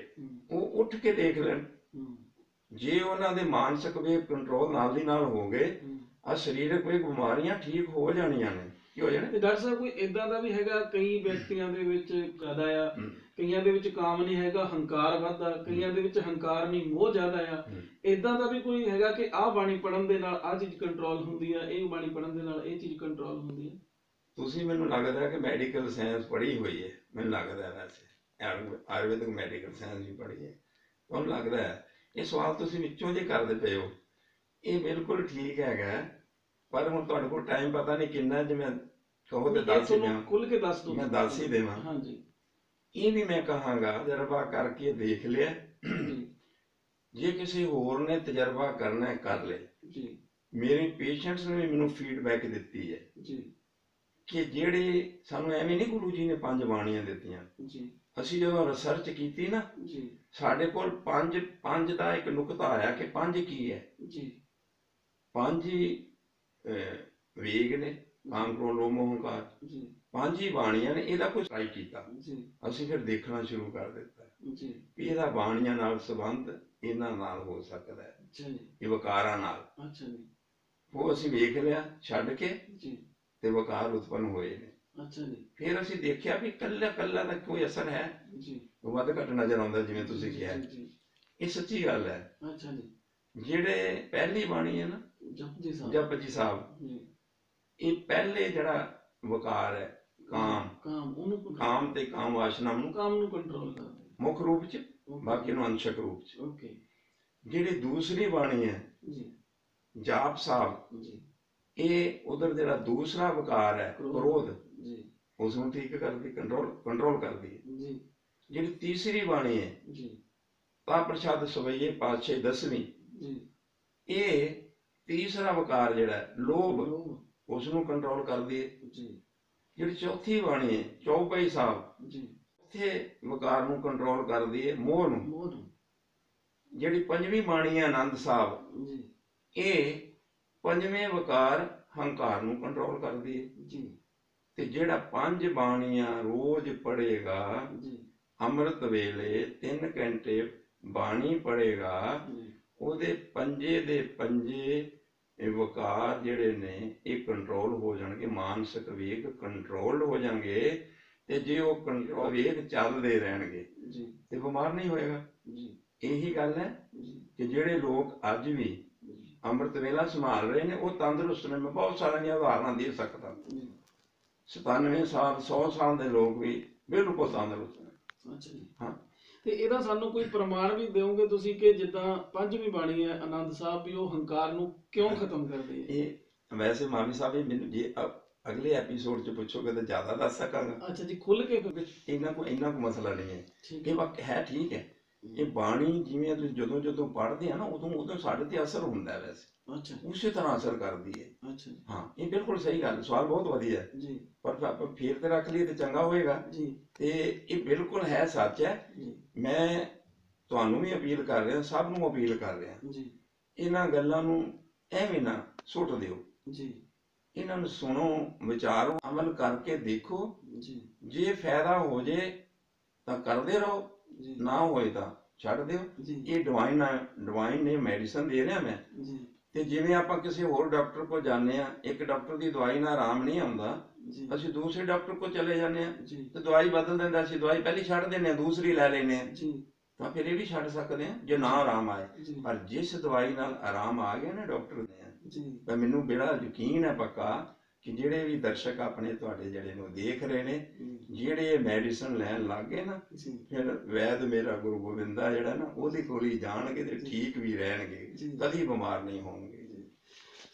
S2: ਉਹ ਉੱਠ ਕੇ ਦੇਖ ਲੈਣ। ਜੇ ਉਹਨਾਂ ਦੇ ਮਾਨਸਿਕ ਵੇਗ ਕੰਟਰੋਲ ਨਾਲ ਦੀ ਨਾਲ ਹੋ ਗਏ। ਆ ਸਰੀਰਕ ਵੇਗ ਬਿਮਾਰੀਆਂ ਠੀਕ ਹੋ ਜਾਣੀਆਂ ਨੇ। ਕੀ ਹੋ ਜਾਣੇ?
S1: ਤੇ ਡਾਕਟਰ ਸਾਹਿਬ ਕੋਈ ਇਦਾਂ ਦਾ ਵੀ ਹੈਗਾ ਕਈ ਵਿਅਕਤੀਆਂ ਦੇ ਵਿੱਚ ਜ਼ਿਆਦਾ ਆ। ਕਈਆਂ ਦੇ ਵਿੱਚ ਕਾਮ ਨਹੀਂ ਹੈਗਾ ਹੰਕਾਰ ਵੱਧਦਾ ਕਈਆਂ ਦੇ ਵਿੱਚ ਹੰਕਾਰ ਨਹੀਂ ਮੋਹ ਜ਼ਿਆਦਾ ਆ। ਇਦਾਂ ਦਾ ਵੀ ਕੋਈ ਹੈਗਾ ਕਿ ਆਹ ਬਾਣੀ ਪੜਨ ਦੇ ਨਾਲ ਆਹ ਚੀਜ਼ ਕੰਟਰੋਲ ਹੁੰਦੀ ਆ ਇਹ ਬਾਣੀ ਪੜਨ ਦੇ ਨਾਲ ਇਹ ਚੀਜ਼ ਕੰਟਰੋਲ ਹੁੰਦੀ ਆ?
S2: ਤੁਸੀਂ ਮੈਨੂੰ ਲੱਗਦਾ ਹੈ ਕਿ ਮੈਡੀਕਲ ਸਾਇੰਸ ਪੜ੍ਹੀ ਹੋਈ ਹੈ ਮੈਨੂੰ ਲੱਗਦਾ ਹੈ ਵੈਸੇ। ਆਯੁਰ- ਆਯੁਰਵੈਦਿਕ ਮੈਡੀਕਲ ਸਾਇੰਸ ਵੀ ਪੜ੍ਹੀ ਹੈ। ਤੁਹਾਨੂੰ ਲੱਗਦਾ ਹੈ ਇਹ ਸਵਾਲ ਤੁਸੀਂ ਵਿੱਚੋਂ ਜੇ ਕਰਦੇ ਪਏ ਹੋ। ਇਹ ਬਿਲਕੁਲ ਠੀਕ ਹੈਗਾ। ਪਰ ਹੁਣ ਤੁਹਾਡੇ ਕੋਲ ਟਾਈਮ ਪਤਾ ਨਹੀਂ ਕਿੰਨਾ ਜੇ ਮੈਂ ਕਹੋ ਤੇ ਦੱਸ ਹੀ ਦਿਆਂ।
S1: ਖੁੱਲ ਕੇ ਦੱਸ ਦੋ
S2: ਮੈਂ ਦੱਸ ਹੀ ਦੇਵਾਂ।
S1: ਹਾਂਜੀ।
S2: ਇਹ ਵੀ ਮੈਂ ਕਹਾਂਗਾ ਤਜਰਬਾ ਕਰਕੇ ਦੇਖ ਲਿਆ।
S1: ਜੀ।
S2: ਕਿਸੇ ਹੋਰ ਨੇ ਤਜਰਬਾ ਕਰਨਾ ਹੈ ਕਰ ਲੈ
S1: ਜੀ।
S2: ਮੇਰੇ ਪੇਸ਼ੈਂਟਸ ਨੇ ਵੀ ਮੈਨੂੰ ਫੀਡਬੈਕ ਦਿੱਤੀ ਹੈ
S1: ਜੀ।
S2: ਕਿ ਜਿਹੜੇ ਸਾਨੂੰ ਐਵੇਂ ਨਹੀਂ ਗੁਰੂ ਜੀ ਨੇ ਪੰਜ ਬਾਣੀਆਂ ਦਿੱਤੀਆਂ।
S1: ਜੀ।
S2: ਅਸੀਂ ਜਦੋਂ ਰਿਸਰਚ ਕੀਤੀ ਨਾ
S1: ਜੀ।
S2: ਸਾਡੇ ਕੋਲ ਪੰਜ ਪੰਜ ਦਾ ਇੱਕ ਨੁਕਤਾ ਆਇਆ ਕਿ ਪੰਜ ਕੀ ਹੈ?
S1: ਜੀ।
S2: ਪੰਜ ਹੀ ਵੇਗ ਨੇ ਲੋਭ ਮੋਹ ਹੰਕਾਰ
S1: ਜੀ।
S2: ਪੰਜ ਹੀ ਬਾਣੀਆਂ ਨੇ ਇਹਦਾ ਕੋਈ ਟਰਾਈ ਕੀਤਾ।
S1: ਜੀ।
S2: ਅਸੀਂ ਫਿਰ ਦੇਖਣਾ ਸ਼ੁਰੂ ਕਰ ਦਿੱਤਾ।
S1: ਜੀ।
S2: ਵੀ ਇਹਦਾ ਬਾਣੀਆਂ ਨਾਲ ਸੰਬੰਧ ਇਹਨਾਂ ਨਾਲ ਹੋ ਸਕਦਾ ਹੈ।
S1: ਜੀ।
S2: ਇਹ ਵਕਾਰਾਂ ਨਾਲ।
S1: ਅੱਛਾ ਜੀ।
S2: ਉਹ ਅਸੀਂ ਵੇਖ ਲਿਆ ਛੱਡ ਕੇ
S1: ਜੀ।
S2: ਤੇ ਵਕਾਰ ਉਤਪੰਨ ਹੋਏ ਨੇ।
S1: ਅੱਛਾ ਜੀ।
S2: ਫਿਰ ਅਸੀਂ ਦੇਖਿਆ ਵੀ ਕੱਲਾ ਕੱਲਾ ਦਾ ਕੋਈ ਅਸਰ ਹੈ।
S1: ਜੀ।
S2: ਉਹ ਵੱਧ ਘੱਟ ਨਜ਼ਰ ਆਉਂਦਾ ਜਿਵੇਂ ਤੁਸੀਂ ਕਿਹਾ। ਇਹ ਸੱਚੀ ਗੱਲ ਹੈ।
S1: ਅੱਛਾ ਜੀ।
S2: ਜਿਹੜੇ ਪਹਿਲੀ ਬਾਣੀ ਹੈ ਨਾ
S1: ਜਪਜੀ ਸਾਹਿਬ।
S2: ਜਪਜੀ ਸਾਹਿਬ।
S1: ਜੀ।
S2: ਇਹ ਪਹਿਲੇ ਜਿਹੜਾ ਵਕਾਰ ਹੈ ਕਾਮ।
S1: ਕਾਮ ਉਹਨੂੰ
S2: ਕਾਮ ਤੇ ਕਾਮ ਵਾਸ਼ਨਾ ਨੂੰ
S1: ਕਾਮ ਨੂੰ ਕੰਟਰੋਲ ਕਰਦੇ
S2: ਮੁੱਖ ਰੂਪ ਚ ਬਾਕੀ ਨੂੰ ਅੰਸ਼ਕ ਰੂਪ ਚ।
S1: ਓਕੇ।
S2: ਜਿਹੜੀ ਦੂਸਰੀ ਬਾਣੀ ਹੈ
S1: ਜੀ।
S2: ਜਾਪ ਸਾਹਿਬ
S1: ਜੀ।
S2: ਇਹ ਉਧਰ ਜਿਹੜਾ ਦੂਸਰਾ ਵਕਾਰ ਹੈ ਕ੍ਰੋਧ।
S1: ਜੀ।
S2: ਉਸ ਨੂੰ ਠੀਕ ਕਰਦੀ ਕੰਟਰੋਲ ਕੰਟਰੋਲ ਕਰਦੀ ਹੈ।
S1: ਜੀ।
S2: ਜਿਹੜੀ ਤੀਸਰੀ ਬਾਣੀ ਹੈ
S1: ਜੀ।
S2: ਤਾਂ ਪ੍ਰਸ਼ਾਦ ਸਵਈਏ ਪਾਤਸ਼ਾਹ ਦਸਵੀਂ।
S1: ਜੀ।
S2: ਇਹ ਤੀਸਰਾ ਵਕਾਰ ਜਿਹੜਾ ਲੋਭ ਉਸ ਨੂੰ ਕੰਟਰੋਲ ਕਰਦੀ ਹੈ।
S1: ਜੀ।
S2: ਜਿਹੜੀ ਚੌਥੀ ਬਾਣੀ ਹੈ ਚੌਪਈ ਸਾਹਿਬ
S1: ਜੀ।
S2: ਉੱਥੇ ਵਕਾਰ ਨੂੰ ਕੰਟਰੋਲ ਕਰਦੀ ਹੈ ਮੋਹ ਨੂੰ।
S1: ਮੋਹ ਨੂੰ,
S2: ਜਿਹੜੀ ਪੰਜਵੀਂ ਬਾਣੀ ਹੈ ਆਨੰਦ ਸਾਹਿਬ
S1: ਜੀ।
S2: ਇਹ ਪੰਜਵੇਂ ਵਕਾਰ ਹੰਕਾਰ ਨੂੰ ਕੰਟਰੋਲ ਕਰਦੀ ਹੈ।
S1: ਜੀ।
S2: ਤੇ ਜਿਹੜਾ ਪੰਜ ਬਾਣੀਆਂ ਰੋਜ਼ ਪੜ੍ਹੇਗਾ
S1: ਜੀ।
S2: ਅੰਮ੍ਰਿਤ ਵੇਲੇ 3 ਘੰਟੇ ਬਾਣੀ ਪੜ੍ਹੇਗਾ
S1: ਜੀ।
S2: ਉਹਦੇ ਪੰਜੇ ਦੇ ਪੰਜੇ ਇਹ ਵਕਾਰ ਜਿਹੜੇ ਨੇ ਇਹ ਕੰਟਰੋਲ ਹੋ ਜਾਣਗੇ ਮਾਨਸਿਕ ਵੇਗ ਕੰਟਰੋਲ ਹੋ ਜਾਣਗੇ ਤੇ ਜੇ ਉਹ ਕੰਟਰੋਲ ਵੇਗ ਚੱਲਦੇ ਰਹਿਣਗੇ
S1: ਜੀ।
S2: ਤੇ ਬਿਮਾਰ ਨਹੀਂ ਹੋਏਗਾ।
S1: ਜੀ।
S2: ਇਹੀ ਗੱਲ ਹੈ ਕਿ ਜਿਹੜੇ ਲੋਕ ਅੱਜ ਵੀ ਅੰਮ੍ਰਿਤ ਵੇਲਾ ਸੰਭਾਲ ਰਹੇ ਨੇ ਉਹ ਤੰਦਰੁਸਤ ਨੇ ਮੈਂ ਬਹੁਤ ਸਾਰੀਆਂ ਉਦਾਹਰਨਾਂ ਦੇ ਸਕਦਾ।
S1: ਜੀ।
S2: 97 ਸਾਲ 100 ਸਾਲ ਦੇ ਲੋਕ ਵੀ ਬਿਲਕੁਲ ਤੰਦਰੁਸਤ ਨੇ।
S1: ਅੱਛਾ ਜੀ।
S2: ਹਾਂ।
S1: ਤੇ ਇਹਦਾ ਸਾਨੂੰ ਕੋਈ ਪ੍ਰਮਾਣ ਵੀ ਦਿਓਗੇ ਤੁਸੀਂ ਕਿ ਜਿੱਦਾਂ ਪੰਜਵੀਂ ਬਾਣੀ ਹੈ ਆਨੰਦ ਸਾਹਿਬ ਵੀ ਉਹ ਹੰਕਾਰ ਨੂੰ ਕਿਉਂ ਖਤਮ ਕਰਦੀ ਹੈ
S2: ਇਹ ਵੈਸੇ ਮਾਮੀ ਸਾਹਿਬ ਇਹ ਮੈਨੂੰ ਜੇ ਅਗਲੇ ਐਪੀਸੋਡ 'ਚ ਪੁੱਛੋਗੇ ਤਾਂ ਜ਼ਿਆਦਾ ਦੱਸ ਸਕਾਂਗਾ।
S1: ਅੱਛਾ ਜੀ ਖੁੱਲ ਕੇ
S2: ਇੰਨਾ ਕੋ ਇੰਨਾ ਕੋ ਮਸਲਾ ਨਹੀਂ ਹੈ। ਇਹ
S1: ਹੈ।
S2: ਵਕ ਹੈ ਠੀਕ ਹੈ। ਇਹ ਬਾਣੀ ਜਿਵੇਂ ਤੁਸੀਂ ਜਦੋਂ ਜਦੋਂ ਪੜ੍ਹਦੇ ਆ ਨਾ ਉਦੋਂ ਉਦੋਂ ਸਾਡੇ ਤੇ ਅਸਰ ਹੁੰਦਾ ਹੈ ਵੈਸੇ।
S1: ਅੱਛਾ।
S2: ਉਸੇ ਤਰ੍ਹਾਂ ਅਸਰ ਕਰਦੀ ਹੈ।
S1: ਅੱਛਾ
S2: ਹਾਂ ਇਹ ਬਿਲਕੁਲ ਸਹੀ ਗੱਲ ਸਵਾਲ ਬਹੁਤ ਵਧੀਆ ਹੈ।
S1: ਜੀ।
S2: ਪਰ ਆਪਾਂ ਫੇਰ ਤੇ ਰੱਖ ਲਈਏ ਤੇ ਚੰਗਾ ਹੋਏਗਾ।
S1: ਜੀ।
S2: ਤੇ ਇਹ ਬਿਲਕੁਲ ਹੈ ਸੱਚ ਹੈ। ਮੈਂ ਤੁਹਾਨੂੰ ਵੀ ਅਪੀਲ ਕਰ ਰਿਹਾ ਸਭ ਨੂੰ ਅਪੀਲ ਕਰ ਰਿਹਾ।
S1: ਜੀ।
S2: ਇਹਨਾਂ ਗੱਲਾਂ ਨੂੰ ਐਵੇਂ ਨਾ ਸੁੱਟ ਦਿਓ।
S1: ਜੀ।
S2: ਇਹਨਾਂ ਨੂੰ ਸੁਣੋ ਵਿਚਾਰੋ ਅਮਲ ਕਰਕੇ ਦੇਖੋ।
S1: ਜੀ।
S2: ਜੇ ਫਾਇਦਾ ਹੋ ਜੇ ਤਾਂ ਕਰਦੇ ਰਹੋ।
S1: ਜੀ।
S2: ਨਾ ਹੋਏ ਤਾਂ ਛੱਡ ਦਿਓ।
S1: ਜੀ।
S2: ਇਹ ਡਿਵਾਈਨ ਡਿਵਾਈਨ ਨੇ ਮੈਡੀਸਨ ਦੇ ਰਿਹਾ ਮੈਂ।
S1: ਜੀ।
S2: ਤੇ ਜਿਵੇਂ ਆਪਾਂ ਕਿਸੇ ਹੋਰ ਡਾਕਟਰ ਕੋਲ ਜਾਂਦੇ ਆ ਇੱਕ ਡਾਕਟਰ ਦੀ ਦਵਾਈ ਨਾਲ ਆਰਾਮ ਨਹੀਂ ਆਉਂਦਾ
S1: ਜੀ।
S2: ਅਸੀਂ ਦੂਸਰੇ ਡਾਕਟਰ ਕੋਲ ਚਲੇ ਜਾਂਦੇ ਆ
S1: ਜੀ।
S2: ਤੇ ਦਵਾਈ ਬਦਲ ਦਿੰਦਾ ਅਸੀਂ ਦਵਾਈ ਪਹਿਲੀ ਛੱਡ ਦਿੰਦੇ ਆ ਦੂਸਰੀ ਲੈ ਲੈਂਦੇ ਆ
S1: ਜੀ।
S2: ਤਾਂ ਫਿਰ ਇਹ ਵੀ ਛੱਡ ਸਕਦੇ ਆ ਜੇ ਨਾ ਆਰਾਮ ਆਏ।
S1: ਜੀ।
S2: ਪਰ ਜਿਸ ਦਵਾਈ ਨਾਲ ਆਰਾਮ ਆ ਗਿਆ ਨਾ ਡਾਕਟਰ ਨੇ
S1: ਜੀ।
S2: ਤਾਂ ਮੈਨੂੰ ਬੜਾ ਯਕੀਨ ਹੈ ਪੱਕਾ ਕਿ ਜਿਹੜੇ ਵੀ ਦਰਸ਼ਕ ਆਪਣੇ ਤੁਹਾਡੇ ਜਿਹੜੇ ਨੂੰ ਦੇਖ ਰਹੇ ਨੇ ਜਿਹੜੇ ਮੈਡੀਸਨ ਲੈਣ ਲੱਗੇ ਨਾ
S1: ਜੀ।
S2: ਫਿਰ ਵੈਦ ਮੇਰਾ ਗੁਰੂ ਗੋਬਿੰਦਾ ਜਿਹੜਾ ਨਾ ਉਹਦੇ ਕੋਲ ਹੀ ਜਾਣਗੇ ਤੇ ਠੀਕ ਵੀ ਰਹਿਣਗੇ। ਕਦੀ ਬਿਮਾਰ ਨਹੀਂ ਹੋਣਗੇ।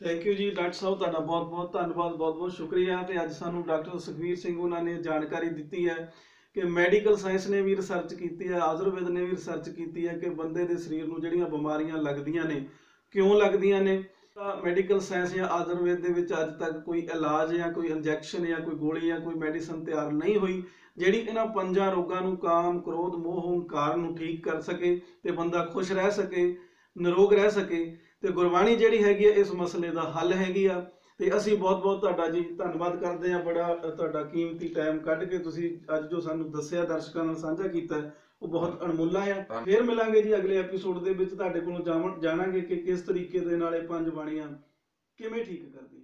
S1: ਥੈਂਕ ਯੂ ਜੀ ਡਾਕਟਰ ਸਾਹਿਬ ਤੁਹਾਡਾ ਬਹੁਤ ਬਹੁਤ ਧੰਨਵਾਦ ਬਹੁਤ ਬਹੁਤ ਸ਼ੁਕਰੀਆ ਤੇ ਅੱਜ ਸਾਨੂੰ ਡਾਕਟਰ ਸੁਖਵੀਰ ਸਿੰਘ ਉਹਨਾਂ ਨੇ ਜਾਣਕਾਰੀ ਦਿੱਤੀ ਹੈ ਕਿ ਮੈਡੀਕਲ ਸਾਇੰਸ ਨੇ ਵੀ ਰਿਸਰਚ ਕੀਤੀ ਹੈ ਆਯੁਰਵੇਦ ਨੇ ਵੀ ਰਿਸਰਚ ਕੀਤੀ ਹੈ ਕਿ ਬੰਦੇ ਦੇ ਸਰੀਰ ਨੂੰ ਜਿਹੜੀਆਂ ਬਿਮਾਰੀਆਂ ਲੱਗਦੀਆਂ ਨੇ ਕਿਉਂ ਲੱਗਦੀਆਂ ਨੇ? ਮੈਡੀਕਲ ਸਾਇੰਸ ਜਾਂ ਆਯੁਰਵੇਦ ਦੇ ਵਿੱਚ ਅੱਜ ਤੱਕ ਕੋਈ ਇਲਾਜ ਜਾਂ ਕੋਈ ਇੰਜੈਕਸ਼ਨ ਜਾਂ ਕੋਈ ਗੋਲੀ ਜਾਂ ਕੋਈ ਮੈਡੀਸਨ ਤਿਆਰ ਨਹੀਂ ਹੋਈ, ਜਿਹੜੀ ਇਹਨਾਂ ਪੰਜਾਂ ਰੋਗਾਂ ਨੂੰ ਕਾਮ, ਕ੍ਰੋਧ, ਮੋਹ, ਹੰਕਾਰ ਨੂੰ ਠੀਕ ਕਰ ਸਕੇ ਤੇ ਬੰਦਾ ਖੁਸ਼ ਰਹਿ ਸਕੇ, ਨਿਰੋਗ ਰਹਿ ਸਕੇ, ਤੇ ਗੁਰਬਾਣੀ ਜਿਹੜੀ ਹੈਗੀ ਹੈ ਇਸ ਮਸਲੇ ਦਾ ਹੱਲ ਹੈਗੀ ਆ। ਤੇ ਅਸੀਂ ਬਹੁਤ ਬਹੁਤ ਤੁਹਾਡਾ ਜੀ ਧੰਨਵਾਦ ਕਰਦੇ ਆ ਬੜਾ, ਤੁਹਾਡਾ ਕੀਮਤੀ ਟਾਈਮ ਕੱਢ ਕੇ ਤੁਸੀਂ ਅੱਜ ਜੋ ਸਾਨੂੰ ਦੱਸਿਆ, ਦਰਸ਼ਕਾਂ ਨਾਲ ਸਾਂਝਾ ਕੀਤਾ ਉਹ ਬਹੁਤ ਅਣਮੁੱਲਾ ਆ। ਫੇਰ ਮਿਲਾਂਗੇ ਜੀ ਅਗਲੇ ਐਪੀਸੋਡ ਦੇ ਵਿੱਚ ਤੁਹਾਡੇ ਕੋਲੋਂ ਜਾਣਾਂਗੇ ਕਿ ਕਿਸ ਤਰੀਕੇ ਦੇ ਨਾਲ ਇਹ ਪੰਜ ਬਾਣੀਆਂ ਕਿਵੇਂ ਠੀਕ ਕਰਦੀਆਂ।